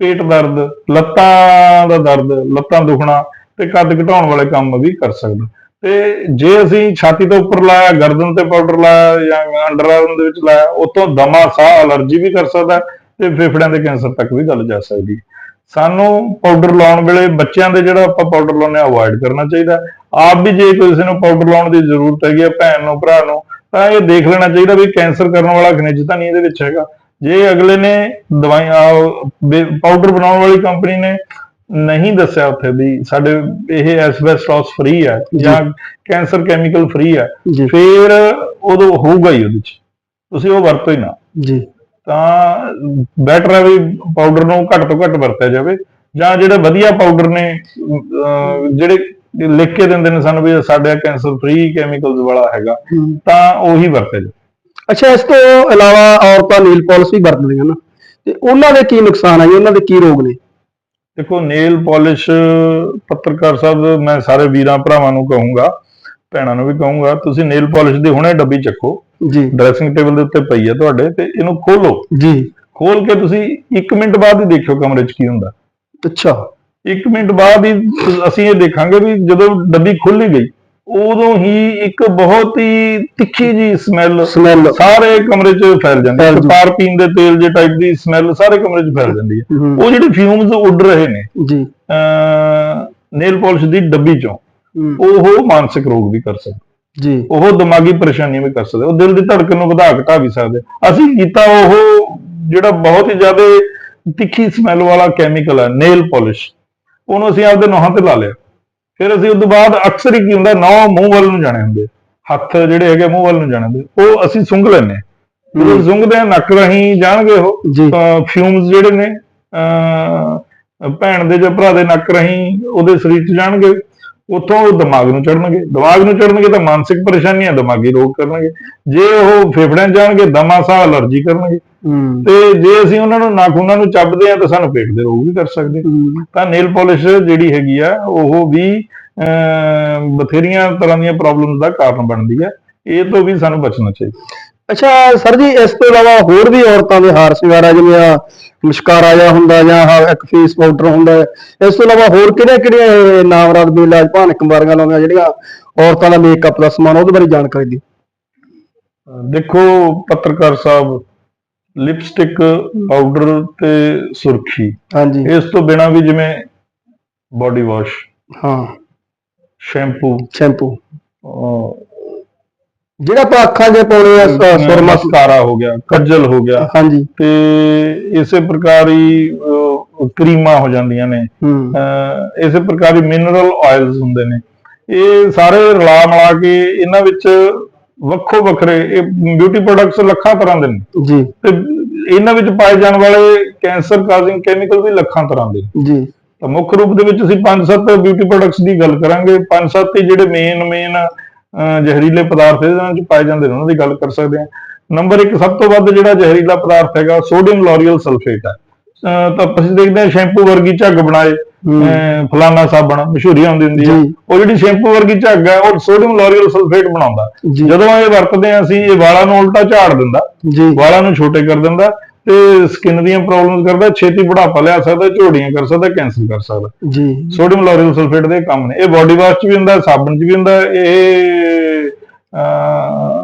ਪੇਟ ਦਰਦ, ਲੱਤਾਂ ਦਾ ਦਰਦ, ਲੱਤਾਂ ਦੁਖਣਾ ਤੇ ਕੱਦ ਘਟਾਉਣ ਵਾਲੇ ਕੰਮ ਵੀ ਕਰ ਸਕਦਾ। ਤੇ ਜੇ ਅਸੀਂ ਛਾਤੀ ਤੋਂ ਉੱਪਰ ਲਾਇਆ, ਗਰਦਨ ਤੇ ਪਾਊਡਰ ਲਾਇਆ ਜਾਂ ਅੰਡਰ ਆਰਮ ਦੇ ਵਿੱਚ ਲਾਇਆ ਉਤੋਂ ਦਮਾ, ਸਾਹ, ਅਲਰਜੀ ਵੀ ਕਰ ਸਕਦਾ। ਤੇ ਫੇਫੜਿਆਂ ਦੇ ਕੈਂਸਰ ਤੱਕ ਵੀ ਗੱਲ ਜਾ ਸਕਦੀ ਹੈ। ਸਾਨੂੰ ਪਾਊਡਰ ਲਾਉਣ ਵੇਲੇ ਬੱਚਿਆਂ ਦੇ ਜਿਹੜਾ ਆਪਾਂ ਪਾਊਡਰ ਲਾਉਂਦੇ ਆ ਅਵੋਇਡ ਕਰਨਾ ਚਾਹੀਦਾ ਆਪ ਵੀ ਜੇ ਕਿਸੇ ਨੂੰ ਪਾਊਡਰ ਲਾਉਣ ਦੀ ਜ਼ਰੂਰਤ ਹੈਗੀ ਆ ਭੈਣ ਨੂੰ ਭਰਾ ਨੂੰ ਤਾਂ ਇਹ ਦੇਖ ਲੈਣਾ ਚਾਹੀਦਾ ਵੀ ਕੈਂਸਰ ਕਰਨ ਵਾਲਾ ਖਣਿਜ ਤਾਂ ਨਹੀਂ ਇਹਦੇ ਵਿੱਚ ਹੈਗਾ। ਜੇ ਅਗਲੇ ਨੇ ਦਵਾਈਆਂ ਪਾਊਡਰ ਬਣਾਉਣ ਵਾਲੀ ਕੰਪਨੀ ਨੇ ਨਹੀਂ ਦੱਸਿਆ ਉੱਥੇ ਵੀ ਸਾਡੇ ਇਹ ਐਸਬੈਸਟੋਸ ਫ੍ਰੀ ਹੈ ਜਾਂ। ਕੈਂਸਰ ਕੈਮੀਕਲ ਫ੍ਰੀ ਹੈ ਫਿਰ ਉਦੋਂ ਹੋਊਗਾ ਹੀ ਉਹਦੇ ਚ। ਤੁਸੀਂ ਉਹ ਵਰਤੋ ਹੀ ਨਾ। ਜੀ। ਤਾਂ ਬੈਟਰ ਹੈ ਵੀ ਪਾਊਡਰ ਨੂੰ ਘੱਟ ਤੋਂ ਘੱਟ ਵਰਤਿਆ ਜਾਵੇ ਜਾਂ ਜਿਹੜੇ ਵਧੀਆ ਪਾਊਡਰ ਨੇ ਜਿਹੜੇ ਲਿਖ ਕੇ ਦਿੰਦੇ ਨੇ ਸਾਨੂੰ ਵੀ ਸਾਡਾ ਕੈਂਸਰ ਫ੍ਰੀ ਕੈਮੀਕਲਸ ਵਾਲਾ ਹੈਗਾ। ਤਾਂ ਉਹੀ ਵਰਤਿਆ ਜਾਵੇ। ਅੱਛਾ ਇਸ ਤੋਂ ਇਲਾਵਾ ਔਰਤਾਂ ਨੀਲ ਪਾਲਿਸ਼ ਵੀ ਵਰਤਦੀਆਂ ਨਾ ਤੇ ਉਹਨਾਂ ਦੇ ਕੀ ਨੁਕਸਾਨ ਆ ਜੀ? ਉਹਨਾਂ ਦੇ ਕੀ ਰੋਗ ਨੇ? ਦੇਖੋ ਨੇਲ ਪਾਲਿਸ਼ ਪੱਤਰਕਾਰ ਸਾਹਿਬ ਮੈਂ ਸਾਰੇ ਵੀਰਾਂ ਭਰਾਵਾਂ ਨੂੰ ਕਹੂੰਗਾ ਭੈਣਾਂ ਨੂੰ ਵੀ ਕਹੂੰਗਾ ਤੁਸੀਂ ਨੇਲ ਪਾਲਿਸ਼ ਦੀ ਹੁਣੇ ਡੱਬੀ ਚੱਕੋ। ਜੀ। ਡਰੈਸਿੰਗ ਟੇਬਲ ਦੇ ਉੱਤੇ ਪਈ ਹੈ ਤੁਹਾਡੇ ਤੇ ਇਹਨੂੰ ਖੋਲੋ। ਜੀ। ਖੋਲ ਕੇ ਤੁਸੀਂ 1 ਮਿੰਟ ਬਾਅਦ ਹੀ ਦੇਖਿਓ ਕਮਰੇ 'ਚ ਕੀ ਹੁੰਦਾ। ਅੱਛਾ। 1 ਮਿੰਟ ਬਾਅਦ ਹੀ ਅਸੀਂ ਇਹ ਦੇਖਾਂਗੇ ਵੀ ਜਦੋਂ ਡੱਬੀ ਖੁੱਲੀ ਗਈ ਉਦੋਂ ਹੀ ਇੱਕ ਬਹੁਤ ਹੀ ਤਿੱਖੀ ਜੀ ਸਮੈਲ ਸਮੈਲ ਸਾਰੇ ਕਮਰੇ 'ਚ ਫੈਲ ਜਾਂਦੀ ਹੈ। ਪੀਣ ਦੇ ਤੇਲ ਜੇ ਟਾਈਪ ਦੀ ਸਮੈਲ ਸਾਰੇ ਕਮਰੇ 'ਚ ਫੈਲ ਜਾਂਦੀ ਹੈ। ਉਹ ਜਿਹੜੇ ਫਿਊਮਸ ਉੱਡ ਰਹੇ ਨੇ ਜੀ। ਨੇਲ ਪਾਲਿਸ਼ ਦੀ ਡੱਬੀ 'ਚੋਂ ਉਹ ਮਾਨਸਿਕ ਰੋਗ ਵੀ ਕਰ ਸਕਦਾ। ਜੀ। ਉਹ ਦਿਮਾਗੀ ਪਰੇਸ਼ਾਨੀਆਂ ਵੀ ਕਰ ਸਕਦੇ। ਉਹ ਦਿਲ ਦੀ ਧੜਕਣ ਨੂੰ ਵਧਾ ਘਟਾ ਵੀ ਸਕਦੇ। ਅਸੀਂ ਕੀਤਾ ਉਹ ਜਿਹੜਾ ਬਹੁਤ ਹੀ ਜ਼ਿਆਦਾ ਤਿੱਖੀ ਸਮੈਲ ਵਾਲਾ ਕੈਮੀਕਲ ਹੈ ਨੇਲ ਪਾਲਿਸ਼ ਉਹਨੂੰ ਅਸੀਂ ਆਪਦੇ ਨੋਹਾਂ ਤੇ ਲਾ ਲਿਆ। ਫਿਰ ਅਸੀਂ ਉਸ ਤੋਂ ਬਾਅਦ ਅਕਸਰ ਹੀ ਕੀ ਹੁੰਦਾ ਨੌ ਮੂੰਹ ਵੱਲ ਨੂੰ ਜਾਣੇ ਹੁੰਦੇ। ਹੱਥ ਜਿਹੜੇ ਹੈਗੇ ਮੂੰਹ ਵੱਲ ਨੂੰ ਜਾਣੇ ਹੁੰਦੇ। ਉਹ ਅਸੀਂ ਸੁੰਘ ਲੈਂਦੇ ਹਾਂ। ਜਦੋਂ ਸੁੰਘਦੇ ਆ ਨੱਕ ਰਾਹੀਂ ਜਾਣਗੇ ਉਹ। ਫਿਊਮਸ ਜਿਹੜੇ ਨੇ ਭੈਣ ਦੇ ਜਾਂ ਭਰਾ ਦੇ ਨੱਕ ਰਾਹੀਂ ਉਹਦੇ ਸਰੀਰ 'ਚ ਜਾਣਗੇ। ਉੱਥੋਂ ਉਹ ਦਿਮਾਗ ਨੂੰ ਚੜਨਗੇ ਦਿਮਾਗ ਨੂੰ ਚੜਨਗੇ ਤਾਂ ਮਾਨਸਿਕ ਪਰੇਸ਼ਾਨੀਆਂ ਦਿਮਾਗੀ ਰੋਗ ਕਰਨਗੇ। ਜੇ ਉਹ ਫੇਫੜਿਆਂ ਜਾਣਗੇ ਦਮਾ ਸਾਹ ਅਲਰਜੀ ਕਰਨਗੇ। ਤੇ ਜੇ ਅਸੀਂ ਉਹਨਾਂ ਨੂੰ ਨਾਖੂਨਾਂ ਨੂੰ ਚੱਬਦੇ ਆ ਤਾਂ ਸਾਨੂੰ ਪੇਟ ਦੇ ਰੋਗ ਵੀ ਕਰ ਸਕਦੇ। ਤਾਂ ਨੇਲ ਪਾਲਿਸ਼ ਜਿਹੜੀ ਹੈਗੀ ਆ ਉਹ ਵੀ ਬਥੇਰੀਆਂ ਤਰ੍ਹਾਂ ਦੀਆਂ ਪ੍ਰੋਬਲਮਸ ਦਾ ਕਾਰਨ ਬਣਦੀ ਹੈ ਇਹ ਤੋਂ ਵੀ ਸਾਨੂੰ ਬਚਣਾ ਚਾਹੀਦਾ। ਅੱਛਾ ਸਰ ਜੀ ਇਸ ਤੋਂ ਇਲਾਵਾ ਹੋਰ ਵੀ ਔਰਤਾਂ ਦੇ ਹਾਰ ਸ਼ਿੰਗਾਰ ਜਿਵੇਂ ਆ ਮੁਸਕਾਰਾ ਜਾਂ ਹੁੰਦਾ ਜਾਂ ਆਹ ਇੱਕ ਫੇਸ ਪਾਊਡਰ ਹੁੰਦਾ ਹੈ। ਇਸ ਤੋਂ ਇਲਾਵਾ ਹੋਰ ਕਿਹੜੀਆਂ ਕਿਹੜੀਆਂ ਨਾਮਰਾਦ ਬੇਲਾਜ ਭਾਨ ਕੁਮਾਰੀਆਂ ਲਾਉਂਦੀਆਂ ਜਿਹੜੀਆਂ ਔਰਤਾਂ ਦਾ ਮੇਕਅਪ ਦਾ ਸਮਾਨ ਉਹਦੇ ਬਾਰੇ ਜਾਣਕਾਰੀ ਦਿਓ। ਦੇਖੋ ਪੱਤਰਕਾਰ ਸਾਹਿਬ ਲਿਪਸਟਿਕ ਪਾਊਡਰ ਤੇ ਸੁਰਖੀ। ਹਾਂਜੀ। ਇਸ ਤੋਂ ਬਿਨਾ ਵੀ ਜਿਵੇਂ ਬਾਡੀ ਵਾਸ਼ ਹਾਂ। ਸ਼ੈਂਪੂ ਸ਼ੈਂਪੂ ਜਿਹੜਾ ਆਪਾਂ ਅੱਖਾਂ 'ਚ ਪਾਉਣੇ ਆ ਸ- ਸੁਰਮਾ ਮਸਕਾਰਾ ਹੋ ਗਿਆ ਕੱਜਲ ਹੋ ਗਿਆ। ਹਾਂਜੀ। ਤੇ ਇਸੇ ਪ੍ਰਕਾਰ ਹੀ ਅਹ, ਕਰੀਮਾਂ ਹੋ ਜਾਂਦੀਆਂ ਨੇ। ਹੂੰ। ਅਹ, ਇਸੇ ਪ੍ਰਕਾਰ ਹੀ ਮਿਨਰਲ ਆਇਲਸ ਹੁੰਦੇ ਨੇ। ਇਹ ਸਾਰੇ ਰਲਾ ਮਿਲਾ ਕੇ ਇਹਨਾਂ ਵਿੱਚ ਵੱਖੋ ਵੱਖਰੇ ਇਹ ਬਿਊਟੀ ਪ੍ਰੋਡਕਟਸ ਲੱਖਾਂ ਤਰ੍ਹਾਂ ਦੇ ਨੇ। ਜੀ। ਤੇ ਇਹਨਾਂ ਵਿੱਚ ਪਾਏ ਜਾਣ ਵਾਲੇ ਕੈਂਸਰ ਕਾਜ਼ਿੰਗ ਕੈਮੀਕਲ ਵੀ ਲੱਖਾਂ ਤਰ੍ਹਾਂ ਦੇ ਨੇ। ਜੀ। ਤਾਂ ਮੁੱਖ ਰੂਪ ਦੇ ਵਿੱਚ ਅਸੀਂ ਪੰਜ ਸੱਤ ਬਿਊਟੀ ਪ੍ਰੋਡਕਟਸ ਦੀ ਗੱਲ ਕਰਾਂਗੇ। ਪੰਜ ਸੱਤ ਹੀ ਜਿਹੜੇ ਮੇਨ ਮੇਨ ਜ਼ਹਿਰੀਲੇ ਪਦਾਰਥ ਇਹਨਾਂ ਵਿੱਚ ਪਾਏ ਜਾਂਦੇ ਨੇ ਉਹਨਾਂ ਦੀ ਗੱਲ ਕਰ ਸਕਦੇ ਹਾਂ। ਨੰਬਰ 1 ਸਭ ਤੋਂ ਵੱਧ ਜਿਹੜਾ ਜ਼ਹਿਰੀਲਾ ਪਦਾਰਥ ਹੈਗਾ ਸੋਡੀਅਮ ਲੋਰੀਅਲ ਸਲਫੇਟ ਹੈ ਤਾਂ ਅਸੀਂ ਦੇਖਦੇ ਹਾਂ ਸ਼ੈਂਪੂ ਵਰਗੀ ਝੱਗ ਬਣਾਏ ਫਲਾਨਾ ਸਾਬਣ ਮਸ਼ਹੂਰੀ ਆਉਂਦੀ ਹੁੰਦੀ ਹੈ। ਉਹ ਜਿਹੜੀ ਸ਼ੈਂਪੂ ਵਰਗੀ ਝੱਗ ਹੈ ਉਹ ਸੋਡੀਅਮ ਲੋਰੀਅਲ ਸਲਫੇਟ ਬਣਾਉਂਦਾ। ਜਦੋਂ ਇਹ ਵਰਤਦੇ ਹਾਂ ਅਸੀਂ ਇਹ ਵਾਲਾਂ ਨੂੰ ਉਲਟਾ ਝਾੜ ਦਿੰਦਾ। ਵਾਲਾਂ ਨੂੰ ਛੋਟੇ ਕਰ ਦਿੰਦਾ। ਤੇ ਸਕਿਨ ਦੀਆਂ ਪ੍ਰੋਬਲਮਸ ਕਰਦਾ ਛੇਤੀ ਬੁਢਾਪਾ ਲਿਆ ਸਕਦਾ ਝੋੜੀਆਂ ਕਰ ਸਕਦਾ ਕੈਂਸਰ ਕਰ ਸਕਦਾ। ਜੀ। ਸੋਡੀਅਮ ਲੋਰੀਅਲ ਸਲਫੇਟ ਦੇ ਕੰਮ ਨੇ। ਇਹ ਬਾਡੀ ਵਾਸ਼ ਚ ਵੀ ਹੁੰਦਾ ਸਾਬਣ ਚ ਵੀ ਹੁੰਦਾ ਇਹ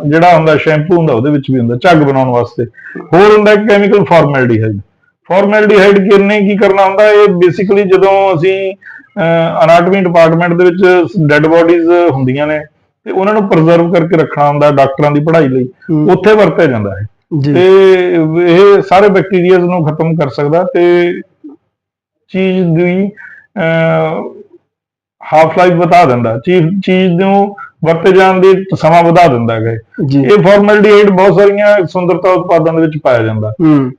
ਜਿਹੜਾ ਹੁੰਦਾ ਸ਼ੈਂਪੂ ਹੁੰਦਾ ਉਹਦੇ ਵਿੱਚ ਵੀ ਹੁੰਦਾ ਝੱਗ ਬਣਾਉਣ ਵਾਸਤੇ। ਹੋਰ ਹੁੰਦਾ ਕੈਮੀਕਲ ਫਾਰਮੈਲਡੀਹਾਈਡ ਫਾਰਮੈਲਡੀਹਾਈਡ ਕਿਰਨੇ ਕੀ ਕਰਨਾ ਹੁੰਦਾ ਇਹ ਬੇਸਿਕਲੀ ਜਦੋਂ ਅਸੀਂ ਅਨਾਟਮੀ ਡਿਪਾਰਟਮੈਂਟ ਦੇ ਵਿੱਚ ਡੈੱਡ ਬਾਡੀਜ਼ ਹੁੰਦੀਆਂ ਨੇ ਤੇ ਉਹਨਾਂ ਨੂੰ ਪ੍ਰੀਜ਼ਰਵ ਕਰਕੇ ਰੱਖਣਾ ਹੁੰਦਾ ਡਾਕਟਰਾਂ ਦੀ ਪੜ੍ਹਾਈ ਲਈ। ਉੱਥੇ ਵਰਤਿਆ ਜਾਂਦਾ ਹੈ। ਤੇ ਇਹ ਸਾਰੇ ਬੈਕਟੀਰੀਆਜ਼ ਨੂੰ ਖਤਮ ਕਰ ਸਕਦਾ ਤੇ ਚੀਜ਼ ਦੀ ਹਾਫ ਲਾਈਫ ਵਧਾ ਦਿੰਦਾ। ਚੀਜ਼ ਚੀਜ਼ ਨੂੰ ਵਰਤੇ ਜਾਣ ਦੀ ਸਮਾਂ ਵਧਾ ਦਿੰਦਾ ਹੈ ਇਹ। ਫਾਰਮੈਲਡੀਹਾਈਡ ਬਹੁਤ ਸਾਰੀਆਂ ਸੁੰਦਰਤਾ ਉਤਪਾਦਾਂ ਦੇ ਵਿੱਚ ਪਾਇਆ ਜਾਂਦਾ।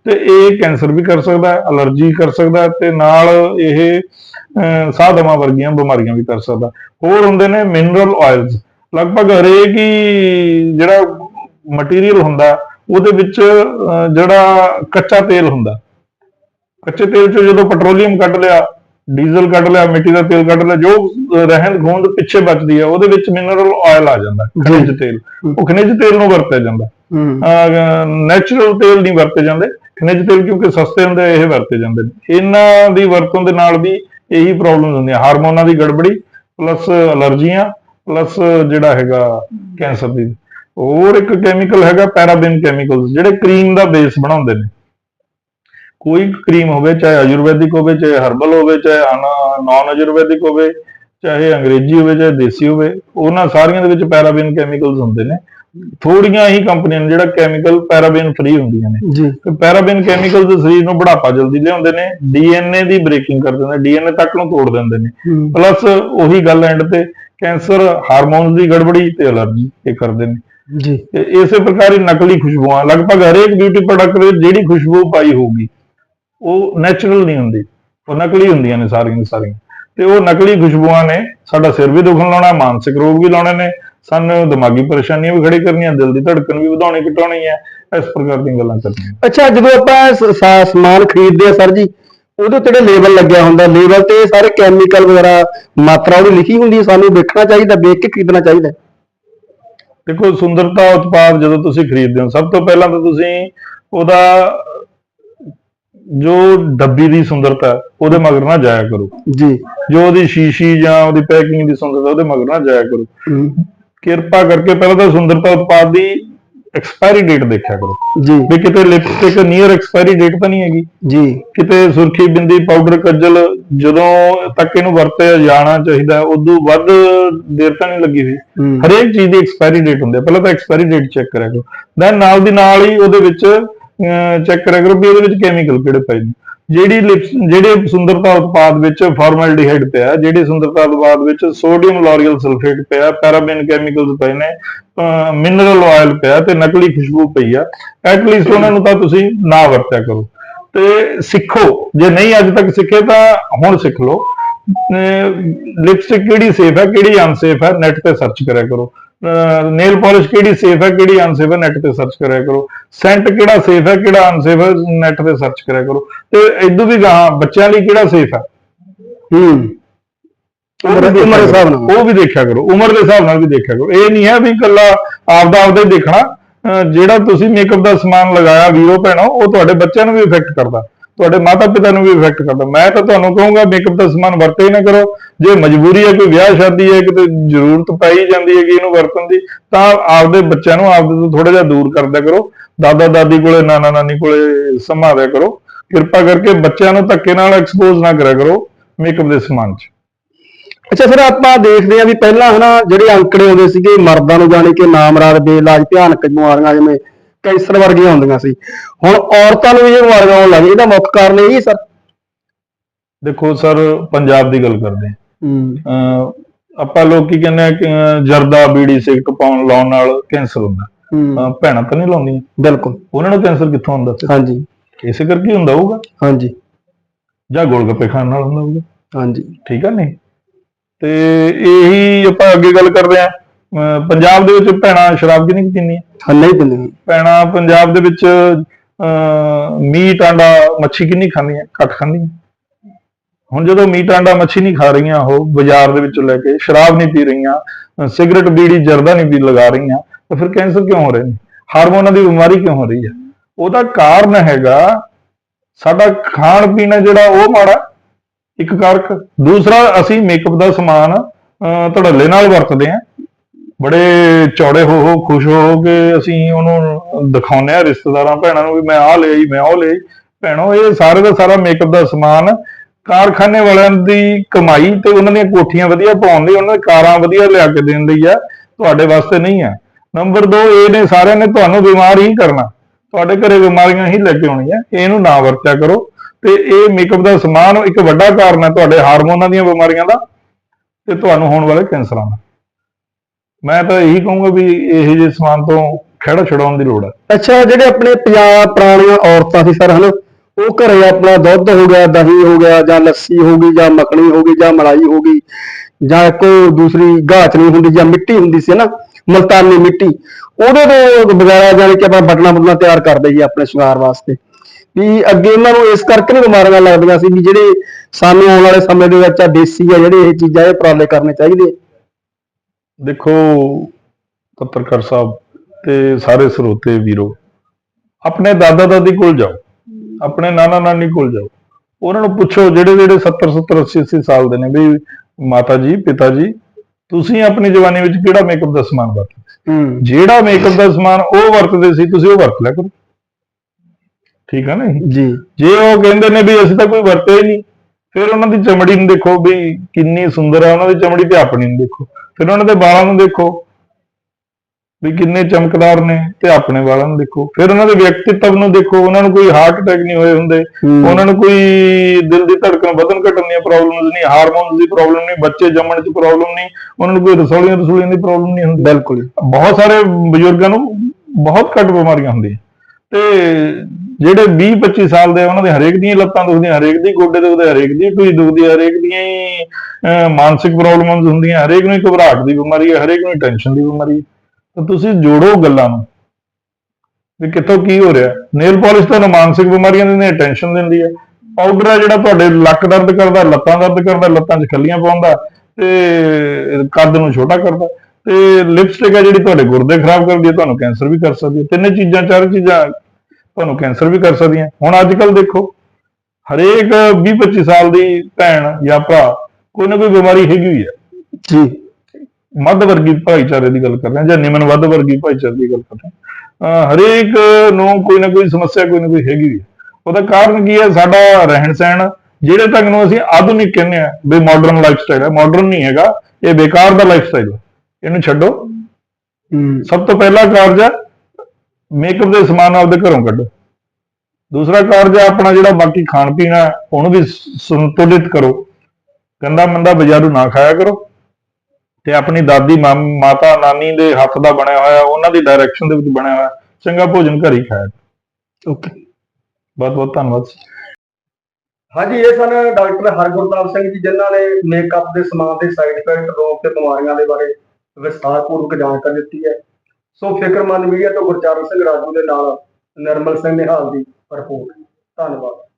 ਤੇ ਇਹ ਕੈਂਸਰ ਵੀ ਕਰ ਸਕਦਾ ਅਲਰਜੀ ਕਰ ਸਕਦਾ ਤੇ ਨਾਲ ਇਹ ਦਮਾ ਵਰਗੀਆਂ ਬਿਮਾਰੀਆਂ ਵੀ ਕਰ ਸਕਦਾ। ਹੋਰ ਹੁੰਦੇ ਨੇ ਮਿਨਰਲ ਆਇਲਸ ਲਗਭਗ ਹਰੇਕ ਹੀ ਜਿਹੜਾ ਮਟੀਰੀਅਲ ਹੁੰਦਾ ਉਹਦੇ ਵਿੱਚ ਜਿਹੜਾ ਕੱਚਾ ਤੇਲ ਹੁੰਦਾ। ਕੱਚੇ ਤੇਲ ਚੋਂ ਜਦੋਂ ਪੈਟਰੋਲੀਅਮ ਕੱਢ ਲਿਆ ਡੀਜ਼ਲ ਕੱਢ ਲਿਆ ਮਿੱਟੀ ਦਾ ਤੇਲ ਕੱਢ ਲਿਆ ਜੋ ਰਹਿੰਦ ਖੂੰਦ ਪਿੱਛੇ ਬਚਦੀ ਹੈ ਉਹਦੇ ਵਿੱਚ ਮਿਨਰਲ ਆਇਲ ਆ ਜਾਂਦਾ ਖਣਿਜ ਤੇਲ। ਉਹ ਖਣਿਜ ਤੇਲ ਨੂੰ ਵਰਤਿਆ ਜਾਂਦਾ। ਨੈਚੁਰਲ ਤੇਲ ਨਹੀਂ ਵਰਤੇ ਜਾਂਦੇ। ਖਣਿਜ ਤੇਲ ਕਿਉਂਕਿ ਸਸਤੇ ਹੁੰਦੇ ਇਹ ਵਰਤੇ ਜਾਂਦੇ ਨੇ। ਇਹਨਾਂ ਦੀ ਵਰਤੋਂ ਦੇ ਨਾਲ ਵੀ ਇਹੀ ਪ੍ਰੋਬਲਮਸ ਹੁੰਦੀਆਂ। ਹਾਰਮੋਨਾਂ ਦੀ ਗੜਬੜੀ ਪਲੱਸ ਅਲਰਜੀਆਂ ਪਲੱਸ ਜਿਹੜਾ ਹੈਗਾ ਕੈਂਸਰ ਦੀ। ਹੋਰ ਇੱਕ ਕੈਮੀਕਲ ਹੈਗਾ ਪੈਰਾਬਿਨ ਕੈਮੀਕਲਸ ਜਿਹੜੇ ਕਰੀਮ ਦਾ ਬੇਸ ਬਣਾਉਂਦੇ ਨੇ। ਕੋਈ ਕਰੀਮ ਹੋਵੇ ਚਾਹੇ ਆਯੁਰਵੈਦਿਕ ਹੋਵੇ ਚਾਹੇ ਹਰਬਲ ਹੋਵੇ ਚਾਹੇ ਨਾਨ ਆਯੁਰਵੈਦਿਕ ਹੋਵੇ ਚਾਹੇ ਅੰਗਰੇਜ਼ੀ ਹੋਵੇ ਚਾਹੇ ਦੇਸੀ ਹੋਵੇ ਉਹਨਾਂ ਸਾਰੀਆਂ ਦੇ ਵਿੱਚ ਪੈਰਾਬਿਨ ਕੈਮੀਕਲਸ ਹੁੰਦੇ ਨੇ। ਥੋੜੀਆਂ ਹੀ ਕੰਪਨੀਆਂ ਨੇ ਜਿਹੜਾ ਕੈਮੀਕਲ ਪੈਰਾਬਿਨ ਫ੍ਰੀ ਹੁੰਦੀਆਂ ਨੇ। ਜੀ। ਤੇ ਪੈਰਾਬਿਨ ਕੈਮੀਕਲਸ ਸਰੀਰ ਨੂੰ ਬੁਢਾਪਾ ਜਲਦੀ ਲਿਆਉਂਦੇ ਨੇ ਡੀਐਨਏ ਦੀ ਬ੍ਰੇਕਿੰਗ ਕਰ ਦਿੰਦੇ ਡੀਐਨਏ ਤੱਕ ਨੂੰ ਤੋੜ ਦਿੰਦੇ ਨੇ। ਪਲੱਸ ਉਹੀ ਗੱਲ ਐਂਡ ਤੇ ਕੈਂਸਰ ਹਾਰਮੋਨਸ ਦੀ ਗੜਬੜੀ ਤੇ ਅਲਰਜੀ ਇਹ ਕਰਦੇ ਨੇ। ਜੀ। ਤੇ ਇਸੇ ਪ੍ਰਕਾਰ ਹੀ ਨਕਲੀ ਖੁਸ਼ਬੂਆਂ ਲਗਭਗ ਹਰੇਕ ਬਿਊਟੀ ਪ੍ਰੋਡਕਟ ਵਿੱਚ ਜਿਹੜੀ ਖੁਸ਼ਬੂ ਪਾਈ ਹੋਊਗੀ ਉਹ ਨੈਚੁਰਲ ਨਹੀਂ ਹੁੰਦੀ। ਉਹ ਨਕਲੀ ਹੁੰਦੀਆਂ ਨੇ ਸਾਰੀਆਂ ਦੀਆਂ ਸਾਰੀਆਂ। ਤੇ ਉਹ ਨਕਲੀ ਖੁਸ਼ਬੂਆਂ ਨੇ ਸਾਡਾ ਸਿਰ ਵੀ ਦੁਖਣ ਲਾਉਣਾ ਮਾਨਸਿਕ ਰੋਗ ਵੀ ਲਾਉਣੇ ਨੇ। ਸਾਨੂੰ ਦਿਮਾਗੀ ਪਰੇਸ਼ਾਨੀਆਂ ਵੀ ਖੜੀ ਕਰਨੀਆਂ ਦਿਲ ਦੀ ਧੜਕਣ ਵੀ ਵਧਾਉਣੀ ਘਟਾਉਣੀ ਹੈ। ਇਸ ਪ੍ਰਕਾਰ ਦੀਆਂ ਗੱਲਾਂ ਕਰਨੀਆਂ। ਅੱਛਾ ਜਦੋਂ ਆਪਾਂ ਸਮਾਨ ਖਰੀਦਦੇ ਆ ਸਰ ਜੀ ਉਹਦੇ ਉੱਤੇ ਲੇਬਲ ਲੱਗਿਆ ਹੁੰਦਾ ਲੇਬਲ ਤੇ ਸਾਰੇ ਕੈਮੀਕਲ ਵਗੈਰਾ ਮਾਤਰਾ ਉਹਦੀ ਲਿਖੀ ਹੁੰਦੀ ਹੈ ਸਾਨੂੰ ਦੇਖਣਾ ਚਾਹੀਦਾ ਦੇਖ ਕੇ ਖਰੀਦਣਾ ਚਾਹੀਦਾ। ਦੇਖੋ ਸੁੰਦਰਤਾ ਉਤਪਾਦ ਜਦੋਂ ਤੁਸੀਂ ਖਰੀਦਦੇ ਹੋ ਸਭ ਤੋਂ ਪਹਿਲਾਂ ਤਾਂ ਤੁਸੀਂ ਉਹਦਾ ਜੋ ਡੱਬੀ ਦੀ ਸੁੰਦਰਤਾ ਉਹਦੇ ਮਗਰ ਨਾ ਜਾਇਆ ਕਰੋ। ਜੀ। ਜੋ ਉਹਦੀ ਸ਼ੀਸ਼ੀ ਜਾਂ ਉਹਦੀ ਪੈਕਿੰਗ ਦੀ ਸੁੰਦਰਤਾ ਉਹਦੇ ਮਗਰ ਨਾ ਜਾਇਆ ਕਰੋ। ਕਿਰਪਾ ਕਰਕੇ ਪਹਿਲਾਂ ਤਾਂ ਸੁੰਦਰਤਾ ਉਤਪਾਦ ਦੀ ਐਕਸਪਾਇਰੀ ਡੇਟ ਦੇਖਿਆ ਕਰੋ। ਜੀ। ਵੀ ਕਿਤੇ ਲਿਪਸਟਿਕ ਨੀਅਰ ਐਕਸਪਾਇਰੀ ਡੇਟ ਤਾਂ ਨਹੀਂ ਹੈਗੀ। ਜੀ। ਕਿਤੇ ਸੁਰਖੀ ਬਿੰਦੀ ਪਾਊਡਰ ਕੱਜਲ ਜਦੋਂ ਤੱਕ ਇਹਨੂੰ ਵਰਤਿਆ ਜਾਣਾ ਚਾਹੀਦਾ ਉਦੋਂ ਵੱਧ ਦੇਰ ਤਾਂ ਨਹੀਂ ਲੱਗੀ ਹੋਈ। ਹੂੰ, ਹਰੇਕ ਚੀਜ਼ ਦੀ ਐਕਸਪਾਇਰੀ ਡੇਟ ਹੁੰਦੀ ਹੈ ਪਹਿਲਾਂ ਤਾਂ ਐਕਸਪਾਇਰੀ ਡੇਟ ਚੈੱਕ ਕਰਿਆ ਕਰੋ। ਦੈਨ ਨਾਲ ਦੀ ਨਾਲ ਹੀ ਉਹਦੇ ਵਿੱਚ ਚੈੱਕ ਕਰਿਆ ਕਰੋ ਵੀ ਉਹਦੇ ਵਿੱਚ ਕੈਮੀਕਲ ਕਿਹੜੇ ਪਏ ਨੇ। ਜਿਹੜੀ ਜਿਹੜੇ ਸੁੰਦਰਤਾ ਉਤਪਾਦ ਵਿੱਚ ਫਾਰਮੈਲਡੀਹਾਈਡ ਪਿਆ, ਜਿਹੜੀ ਸੁੰਦਰਤਾ ਉਤਪਾਦ ਵਿੱਚ ਸੋਡੀਅਮ ਲੋਰੀਅਲ ਸਲਫੇਟ ਪਿਆ ਪੈਰਾਬਿਨ ਕੈਮੀਕਲਸ ਪਏ ਨੇ ਮਿਨਰਲ ਆਇਲ ਪਿਆ ਤੇ ਨਕਲੀ ਖੁਸ਼ਬੂ ਪਈ ਆ। ਐਟ ਲੀਸਟ ਉਹਨਾਂ ਨੂੰ ਤਾਂ ਤੁਸੀਂ ਨਾ ਵਰਤਿਆ ਕਰੋ। ਤੇ ਸਿੱਖੋ। ਜੇ ਨਹੀਂ ਅੱਜ ਤੱਕ ਸਿੱਖੇ ਤਾਂ ਹੁਣ ਸਿੱਖ ਲਓ। ਲਿਪਸਟਿਕ ਕਿਹੜੀ ਸੇਫ ਹੈ ਕਿਹੜੀ ਅਨਸੇਫ ਹੈ ਨੈਟ ਤੇ ਸਰਚ ਕਰਿਆ ਕਰੋ। ਨੇਲ ਪਾਲਿਸ਼ ਕਿਹੜੀ ਸੇਫ ਹੈ ਕਿਹੜੀ ਅਨਸੇਫ ਹੈ ਨੈਟ ਤੇ ਸਰਚ ਕਰਿਆ ਕਰੋ। ਸੈਂਟ ਕਿਹੜਾ ਸੇਫ ਹੈ ਕਿਹੜਾ ਅਨਸੇਫ ਹੈ ਨੈਟ ਤੇ ਸਰਚ ਕਰਿਆ ਕਰੋ। ਤੇ ਇਦੋਂ ਵੀ ਗਾਹਾਂ ਬੱਚਿਆਂ ਲਈ ਕਿਹੜਾ ਸੇਫ ਹੈ? ਹੂੰ। ਉਹ ਵੀ ਉਮਰ- ਦੇਖਿਆ ਉਮਰ ਦੇ ਹਿਸਾਬ ਕਰੋ। ਨਾਲ। ਉਹ ਵੀ ਦੇਖਿਆ ਕਰੋ ਉਮਰ ਦੇ ਹਿਸਾਬ ਨਾਲ ਵੀ ਦੇਖਿਆ ਕਰੋ। ਇਹ ਨਹੀਂ ਹੈ ਵੀ ਇਕੱਲਾ ਆਪਦਾ ਆਪਦਾ ਦੇਖਣਾ। ਜਿਹੜਾ ਤੁਸੀਂ ਮੇਕਅਪ ਦਾ ਸਮਾਨ ਲਗਾਇਆ ਵੀਰੋ ਭੈਣੋ ਉਹ ਤੁਹਾਡੇ ਬੱਚਿਆਂ ਨੂੰ ਵੀ ਇਫੈਕਟ ਕਰਦਾ। ਤੁਹਾਡੇ ਮਾਤਾ ਪਿਤਾ ਨੂੰ ਵੀ ਇਫੈਕਟ ਕਰਦਾ। ਮੈਂ ਤਾਂ ਤੁਹਾਨੂੰ ਕਹੂੰਗਾ ਮੇਕਅਪ ਦਾ ਸਮਾਨ ਵਰਤੇ ਹੀ ਨਾ ਕਰੋ। ਜੇ ਮਜਬੂਰੀ ਹੈ, ਕੋਈ ਵਿਆਹ ਸ਼ਾਦੀ ਹੈ, ਕਿਤੇ ਜ਼ਰੂਰਤ ਪਈ ਜਾਂਦੀ ਹੈ ਕਿ ਇਹਨੂੰ ਵਰਤਣ ਦੀ, ਤਾਂ ਆਪਦੇ ਬੱਚਿਆਂ ਨੂੰ ਆਪਦੇ ਤੋਂ ਥੋੜਾ ਜਿਹਾ ਦੂਰ ਕਰਦਿਆ ਕਰੋ। ਦਾਦਾ, ਦਾਦੀ ਕੋਲੇ, ਨਾਨਾ, ਨਾਨੀ ਕੋਲੇ ਸੰਭਾਲਿਆ ਕਰੋ। ਕਿਰਪਾ ਕਰਕੇ ਬੱਚਿਆਂ ਨੂੰ ਧੱਕੇ ਨਾਲ ਐਕਸਪੋਜ਼ ਨਾ ਕਰਿਆ ਕਰੋ ਮੇਕਅਪ ਦੇ ਸਮਾਨ 'ਚ। ਅੱਛਾ, ਫਿਰ ਆਪਾਂ ਦੇਖਦੇ ਆ ਵੀ ਪਹਿਲਾਂ ਹਨਾ, ਜਿਹੜੇ ਅੰਕੜੇ ਆਉਂਦੇ ਸੀਗੇ, ਮਰਦਾਂ ਨੂੰ ਜਾਣੀ ਕਿ ਨਾਮਰਾਦ ਬੇਲਾਜ, ਭਿਆਨਕ ਬਿਮਾਰੀਆਂ ਜਿਵੇਂ ਕੈਂਸਰ ਵਰਗੀਆਂ ਹੁੰਦੀਆਂ ਸੀ। ਹੁਣ ਔਰਤਾਂ ਨੂੰ ਵੀ ਇਹ ਬਿਮਾਰੀਆਂ ਆਉਣ ਲੱਗ ਇਹਦਾ ਮੁੱਖ ਕਾਰਨ ਇਹ ਹੀ ਸਰ। ਦੇਖੋ ਸਰ ਪੰਜਾਬ ਦੀ ਗੱਲ ਕਰਦੇ ਹਾਂ। ਆਪਾਂ ਲੋਕ ਕੀ ਕਹਿੰਦੇ ਆ ਜਰਦਾ ਬੀੜੀ ਸਿਗਰਟ ਪਾਉਣ ਲਾਉਣ ਨਾਲ ਕੈਂਸਰ ਹੁੰਦਾ। ਭੈਣਾਂ ਤਾਂ ਨਹੀਂ ਲਾਉਂਦੀਆਂ। ਬਿਲਕੁਲ। ਉਹਨਾਂ ਨੂੰ ਕੈਂਸਰ ਕਿੱਥੋਂ ਹੁੰਦਾ ਫਿਰ ਹਾਂਜੀ। ਇਸੇ ਕਰਕੇ ਹੁੰਦਾ ਹੋਊਗਾ। ਹਾਂਜੀ। ਜਾਂ ਗੋਲਗੱਪੇ ਖਾਣ ਨਾਲ ਹੁੰਦਾ ਹੋਊਗਾ। ਹਾਂਜੀ। ਠੀਕ ਆ ਨਹੀਂ? ਤੇ ਇਹੀ ਆਪਾਂ ਅੱਗੇ ਗੱਲ ਕਰਦੇ ਆ ਅਹ ਪੰਜਾਬ ਦੇ ਵਿੱਚ ਭੈਣਾਂ ਸ਼ਰਾਬ ਕਿੰਨੀ ਕੁ ਪੀਂਦੀਆਂ ਹਾਂ ਨਹੀਂ ਪਿੰਦੇ। ਭੈਣਾਂ ਪੰਜਾਬ ਦੇ ਵਿੱਚ ਅਹ ਮੀਟ ਆਂਡਾ ਮੱਛੀ ਕਿੰਨੀ ਖਾਂਦੀਆਂ ਘੱਟ ਖਾਂਦੀਆਂ ਹੁਣ ਜਦੋਂ ਮੀਟ ਆਂਡਾ ਮੱਛੀ ਨਹੀਂ ਖਾ ਰਹੀਆਂ ਉਹ ਬਾਜ਼ਾਰ ਦੇ ਵਿੱਚੋਂ ਲੈ ਕੇ ਸ਼ਰਾਬ ਨਹੀਂ ਪੀ ਰਹੀਆਂ ਅਹ ਸਿਗਰਟ ਬੀੜੀ ਜਰਦਾ ਨਹੀਂ ਪੀ ਲਗਾ ਰਹੀਆਂ ਤਾਂ ਫਿਰ ਕੈਂਸਰ ਕਿਉਂ ਹੋ ਰਹੇ ਨੇ? ਹਾਰਮੋਨਾਂ ਦੀ ਬਿਮਾਰੀ ਕਿਉਂ ਹੋ ਰਹੀ ਹੈ ਉਹਦਾ ਕਾਰਨ ਹੈਗਾ ਸਾਡਾ ਖਾਣ ਪੀਣਾ ਜਿਹੜਾ ਉਹ ਮਾੜਾ ਇੱਕ ਕਾਰਕ। ਦੂਸਰਾ ਅਸੀਂ ਮੇਕਅਪ ਦਾ ਸਮਾਨ ਅਹ, ਧੜੱਲੇ ਨਾਲ ਵਰਤਦੇ ਆ। ਬੜੇ ਚੌੜੇ ਹੋ ਹੋ, ਖੁਸ਼ ਹੋ ਹੋ ਕੇ ਅਸੀਂ ਉਹਨੂੰ ਦਿਖਾਉਂਦੇ ਆ ਰਿਸ਼ਤੇਦਾਰਾਂ ਭੈਣਾਂ ਨੂੰ ਵੀ ਮੈਂ ਆਹ ਲਿਆ ਜੀ ਮੈਂ ਉਹ ਲਿਆ ਭੈਣੋ, ਇਹ ਸਾਰੇ ਦਾ ਸਾਰਾ ਮੇਕਅਪ ਦਾ ਸਮਾਨ ਕਾਰਖਾਨੇ ਵਾਲਿਆਂ ਦੀ ਕਮਾਈ ਤੇ ਉਹਨਾਂ ਦੀਆਂ ਕੋਠੀਆਂ ਵਧੀਆ ਪਾਉਣ ਲਈ ਉਹਨਾਂ ਦੀ ਕਾਰਾਂ ਵਧੀਆ ਲਿਆ ਕੇ ਦੇਣ ਲਈ ਆ, ਤੁਹਾਡੇ ਵਾਸਤੇ ਨਹੀਂ ਆ। ਨੰਬਰ 2 ਇਹ ਨੇ ਸਾਰਿਆਂ ਨੇ ਤੁਹਾਨੂੰ ਬਿਮਾਰ ਹੀ ਕਰਨਾ। ਤੁਹਾਡੇ ਘਰੇ ਬਿਮਾਰੀਆਂ ਹੀ ਲੈ ਕੇ ਆਉਣੀਆਂ, ਇਹਨੂੰ ਨਾ ਵਰਤਿਆ ਕਰੋ। ਤੇ ਇਹ ਮੇਕਅਪ ਦਾ ਸਮਾਨ ਇੱਕ ਵੱਡਾ ਕਾਰਨ ਹੈ ਤੁਹਾਡੇ ਹਾਰਮੋਨਾਂ ਦੀਆਂ ਬਿਮਾਰੀਆਂ ਦਾ, ਤੇ ਤੁਹਾਨੂੰ ਹੋਣ ਵਾਲੇ ਕੈਂਸਰਾਂ ਦਾ। ਮੈਂ ਤਾਂ ਇਹੀ ਕਹੂੰਗਾ ਵੀ ਇਹ ਜਿਹੇ ਸਮਾਨ ਤੋਂ ਖਹਿੜਾ ਛਡਾਉਣ ਦੀ ਲੋੜ ਹੈ ਅੱਛਾ, ਜਿਹੜੇ ਆਪਣੇ ਪੰਜਾਬ ਪੁਰਾਣੀਆਂ ਔਰਤਾਂ ਸੀ ਸਰ, ਹਨਾ? ਉਹ ਘਰੇ ਆਪਣਾ ਦੁੱਧ ਹੋ ਗਿਆ, ਦਹੀਂ ਹੋ ਗਿਆ, ਜਾਂ ਲੱਸੀ ਹੋ ਗਈ, ਜਾਂ ਮੱਖਣੀ ਹੋ ਗਈ, ਜਾਂ ਮਲਾਈ ਹੋ ਗਈ, ਜਾਂ ਕੋਈ ਦੂਸਰੀ ਗਾਚਣੀ ਹੁੰਦੀ, ਜਾਂ ਮਿੱਟੀ ਹੁੰਦੀ ਸੀ ਨਾ ਮਲਤਾਨੀ ਮਿੱਟੀ। ਉਹਦੇ ਤੋਂ ਵਗੈਰਾ ਜਾਣੀ ਕਿ ਆਪਾਂ ਬਟਨਾ ਬਟਨਾ ਤਿਆਰ ਕਰਦੇ ਸੀ ਆਪਣੇ ਸ਼ਿੰਗਾਰ ਵਾਸਤੇ। ਵੀ ਅੱਗੇ ਇਹਨਾਂ ਨੂੰ ਇਸ ਕਰਕੇ ਨਹੀਂ ਬਿਮਾਰੀਆਂ ਲੱਗਦੀਆਂ ਸੀ ਵੀ ਜਿਹੜੇ ਸਾਨੂੰ ਆਉਣ ਵਾਲੇ ਸਮੇਂ ਦੇ ਵਿੱਚ ਆ, ਦੇਸੀ ਆ, ਜਿਹੜੇ ਇਹ ਚੀਜ਼ਾਂ ਇਹ ਉਪਰਾਲੇ ਕਰਨੇ ਚਾਹੀਦੇ। ਦੇਖੋ ਪੱਤਰਕਾਰ ਸਾਹਿਬ ਤੇ ਸਾਰੇ ਸਰੋਤੇ ਵੀਰੋ ਆਪਣੇ ਦਾਦਾ ਦਾਦੀ ਕੋਲ ਜਾਓ ਆਪਣੇ ਨਾਨਾ ਨਾਨੀ ਕੋਲ ਜਾਓ। ਉਹਨਾਂ ਨੂੰ ਪੁੱਛੋ ਜਿਹੜੇ ਜਿਹੜੇ 70 70 80 80 ਸਾਲ ਦੇ ਨੇ ਵੀ ਮਾਤਾ ਜੀ ਪਿਤਾ ਜੀ ਤੁਸੀਂ ਆਪਣੀ ਜਵਾਨੀ ਵਿੱਚ ਕਿਹੜਾ ਮੇਕਅਪ ਦਾ ਸਮਾਨ ਵਰਤਦੇ ਹੂੰ। ਜਿਹੜਾ ਮੇਕਅਪ ਦਾ ਸਮਾਨ ਉਹ ਵਰਤਦੇ ਸੀ ਤੁਸੀਂ ਉਹ ਵਰਤ ਲਿਆ ਕਰੋ। ਠੀਕ ਹੈ ਨਾ? ਜੀ? ਜੇ। ਉਹ ਕਹਿੰਦੇ ਨੇ ਵੀ ਅਸੀਂ ਤਾਂ ਕੋਈ ਵਰਤੇ ਹੀ ਨਹੀਂ ਫਿਰ ਉਹਨਾਂ ਦੀ ਚਮੜੀ ਨੂੰ ਦੇਖੋ ਵੀ ਕਿੰਨੀ ਸੁੰਦਰ ਹੈ ਉਹਨਾਂ ਦੀ ਚਮੜੀ ਤੇ ਆਪਣੀ ਨੂੰ ਦੇਖੋ। ਫਿਰ ਉਹਨਾਂ ਦੇ ਵਾਲਾਂ ਨੂੰ ਦੇਖੋ ਵੀ ਕਿੰਨੇ ਚਮਕਦਾਰ ਨੇ ਤੇ ਆਪਣੇ ਵਾਲਾਂ ਨੂੰ ਦੇਖੋ। ਫਿਰ ਉਹਨਾਂ ਦੇ ਵਿਅਕਤੀਤਵ ਨੂੰ ਦੇਖੋ ਉਹਨਾਂ ਨੂੰ ਕੋਈ ਹਾਰਟ ਅਟੈਕ ਨਹੀਂ ਹੋਏ ਹੁੰਦੇ। ਉਹਨਾਂ ਨੂੰ ਕੋਈ ਦਿਲ ਦੀ ਧੜਕਣ ਵਧਣ ਘਟਣ ਦੀਆਂ ਪ੍ਰੋਬਲਮਸ ਨਹੀਂ ਹਾਰਮੋਨਸ ਦੀ ਪ੍ਰੋਬਲਮ ਨਹੀਂ ਬੱਚੇ ਜੰਮਣ 'ਚ ਪ੍ਰੋਬਲਮ ਨਹੀਂ ਉਹਨਾਂ ਨੂੰ ਕੋਈ ਰਸੌਲੀਆਂ ਰਸੂਲੀਆਂ ਦੀ ਪ੍ਰੋਬਲਮ ਨਹੀਂ ਹੁੰਦੀ। ਬਿਲਕੁਲ। ਬਹੁਤ ਸਾਰੇ ਬਜ਼ੁਰਗਾਂ ਨੂੰ ਬਹੁਤ ਘੱਟ ਬਿਮਾਰੀਆਂ ਹੁੰਦੀਆਂ। ਤੇ ਜਿਹੜੇ 20 25 ਸਾਲ ਦੇ ਉਹਨਾਂ ਦੇ ਹਰੇਕ ਦੀਆਂ ਲੱਤਾਂ ਦੁਖਦੀਆਂ ਹਰੇਕ ਦੀ ਗੋਡੇ ਦੁਖਦੇ ਹਰੇਕ ਦੀ ਕੋਈ ਦੁਖਦੀ ਹਰੇਕ ਦੀਆਂ ਹੀ ਅਹ, ਮਾਨਸਿਕ ਪ੍ਰੋਬਲਮਸ ਹੁੰਦੀਆਂ ਹਰੇਕ ਨੂੰ ਘਬਰਾਹਟ ਦੀ ਬਿਮਾਰੀ ਹੈ ਹਰੇਕ ਨੂੰ ਹੀ ਟੈਨਸ਼ਨ ਦੀ ਬਿਮਾਰੀ ਹੈ। ਤਾਂ ਤੁਸੀਂ ਜੋੜੋ ਗੱਲਾਂ ਨੂੰ ਵੀ ਕਿੱਥੋਂ ਕੀ ਹੋ ਰਿਹਾ। ਨੇਲ ਪਾਲਿਸ਼ ਤੁਹਾਨੂੰ ਮਾਨਸਿਕ ਬਿਮਾਰੀਆਂ ਦਿੰਦੀ ਹੈ ਟੈਨਸ਼ਨ ਦਿੰਦੀ ਹੈ। ਪਾਊਡਰ ਹੈ ਜਿਹੜਾ ਤੁਹਾਡੇ ਲੱਕ ਦਰਦ ਕਰਦਾ ਲੱਤਾਂ ਦਰਦ ਕਰਦਾ ਲੱਤਾਂ 'ਚ ਖੱਲੀਆਂ ਪਾਉਂਦਾ ਤੇ ਕੱਦ ਨੂੰ ਛੋਟਾ ਕਰਦਾ। ਤੇ ਲਿਪਸਟਿਕ ਹੈ ਜਿਹੜੀ ਤੁਹਾਡੇ ਗੁਰਦੇ ਖਰਾਬ ਕਰਦੀ ਹੈ ਤੁਹਾਨੂੰ ਕੈਂਸਰ ਵੀ ਕਰ ਸਕਦੀ ਹੈ। ਤਿੰਨੇ ਚੀਜ਼ਾਂ ਚਾਰ ਚੀਜ਼ਾਂ ਤੁਹਾਨੂੰ ਕੈਂਸਰ ਵੀ ਕਰ ਸਕਦੀਆਂ। ਹੁਣ ਅੱਜ ਕੱਲ ਦੇਖੋ ਹਰੇਕ 20 25 ਸਾਲ ਦੀ ਭੈਣ ਜਾਂ ਭਰਾ ਕੋਈ ਨਾ ਕੋਈ ਬਿਮਾਰੀ ਹੈਗੀ ਹੋਈ ਹੈ ਜੀ। ਮੱਧ ਵਰਗੀ ਭਾਈਚਾਰੇ ਦੀ ਗੱਲ ਕਰ ਰਹੇ ਹਾਂ ਜਾਂ ਨਿਮਨ ਵੱਧ ਵਰਗੀ ਭਾਈਚਾਰੇ ਦੀ ਗੱਲ ਕਰ ਰਹੇ। ਹਾਂ ਹਰੇਕ ਨੂੰ ਕੋਈ ਨਾ ਕੋਈ ਸਮੱਸਿਆ ਕੋਈ ਨਾ ਕੋਈ ਹੈਗੀ ਹੋਈ ਹੈ ਉਹਦਾ ਕਾਰਨ ਕੀ ਹੈ ਸਾਡਾ ਰਹਿਣ ਸਹਿਣ ਜਿਹੜੇ ਢੰਗ ਨੂੰ ਅਸੀਂ ਆਧੁਨਿਕ ਕਹਿੰਦੇ ਆ ਵੀ ਮਾਡਰਨ ਲਾਈਫ ਸਟਾਈਲ ਹੈ ਮਾਡਰਨ ਨਹੀਂ ਹੈਗਾ ਇਹ ਬੇਕਾਰ ਦਾ ਲਾਈਫ ਸਟਾਈਲ ਹੈ ਇਹਨੂੰ ਛੱਡੋ। ਸਭ ਤੋਂ ਪਹਿਲਾ ਕਾਰਜ ਹੈ ਮੇਕਅਪ ਦੇ ਸਮਾਨ ਆਪਦੇ ਘਰੋਂ ਕੱਢੋ। ਦੂਸਰਾ ਕਾਰਜ ਹੈ ਆਪਣਾ ਜਿਹੜਾ ਬਾਕੀ ਖਾਣ ਪੀਣਾ ਹੈ, ਉਹਨੂੰ ਵੀ ਸੰਤੁਲਿਤ ਕਰੋ। ਗੰਦਾ ਮੰਦਾ ਬਾਜ਼ਾਰੂ ਨਾ ਖਾਇਆ ਕਰੋ। ਤੇ ਆਪਣੀ ਦਾਦੀ ਮਾਤਾ ਨਾਨੀ ਦੇ ਹੱਥ ਦਾ ਬਣਿਆ ਹੋਇਆ ਉਹਨਾਂ ਦੀ ਡਾਇਰੈਕਸ਼ਨ ਦੇ ਵਿੱਚ ਬਣਿਆ ਹੋਇਆ ਚੰਗਾ ਭੋਜਨ ਘਰ ਹੀ ਖਾਇਆ। ਓਕੇ ਬਹੁਤ ਬਹੁਤ ਧੰਨਵਾਦ ਹਾਂਜੀ ਇਹ ਸਨ ਡਾਕਟਰ ਹਰਗੁਰਤਾਲ ਸਿੰਘ ਜੀ ਜਿਨ੍ਹਾਂ ਨੇ ਮੇਕਅਪ ਦੇ ਸਮਾਨ ਦੇ ਸਾਈਡ ਇਫੈਕਟ ਰੋਗ ਤੇ ਬਿਮਾਰੀਆਂ ਦੇ ਬਾਰੇ ਵਿਸਥਾਰਪੂਰਵਕ ਜਾਣਕਾਰੀ ਦਿੱਤੀ ਹੈ। ਸੋ ਫਿਕਰਮੰਦ ਮੀਡੀਆ ਤੋਂ ਗੁਰਚਰਨ ਸਿੰਘ ਰਾਜੂ ਦੇ ਨਾਲ ਨਿਰਮਲ ਸਿੰਘ ਨਿਹਾਲ ਦੀ ਰਿਪੋਰਟ। ਧੰਨਵਾਦ।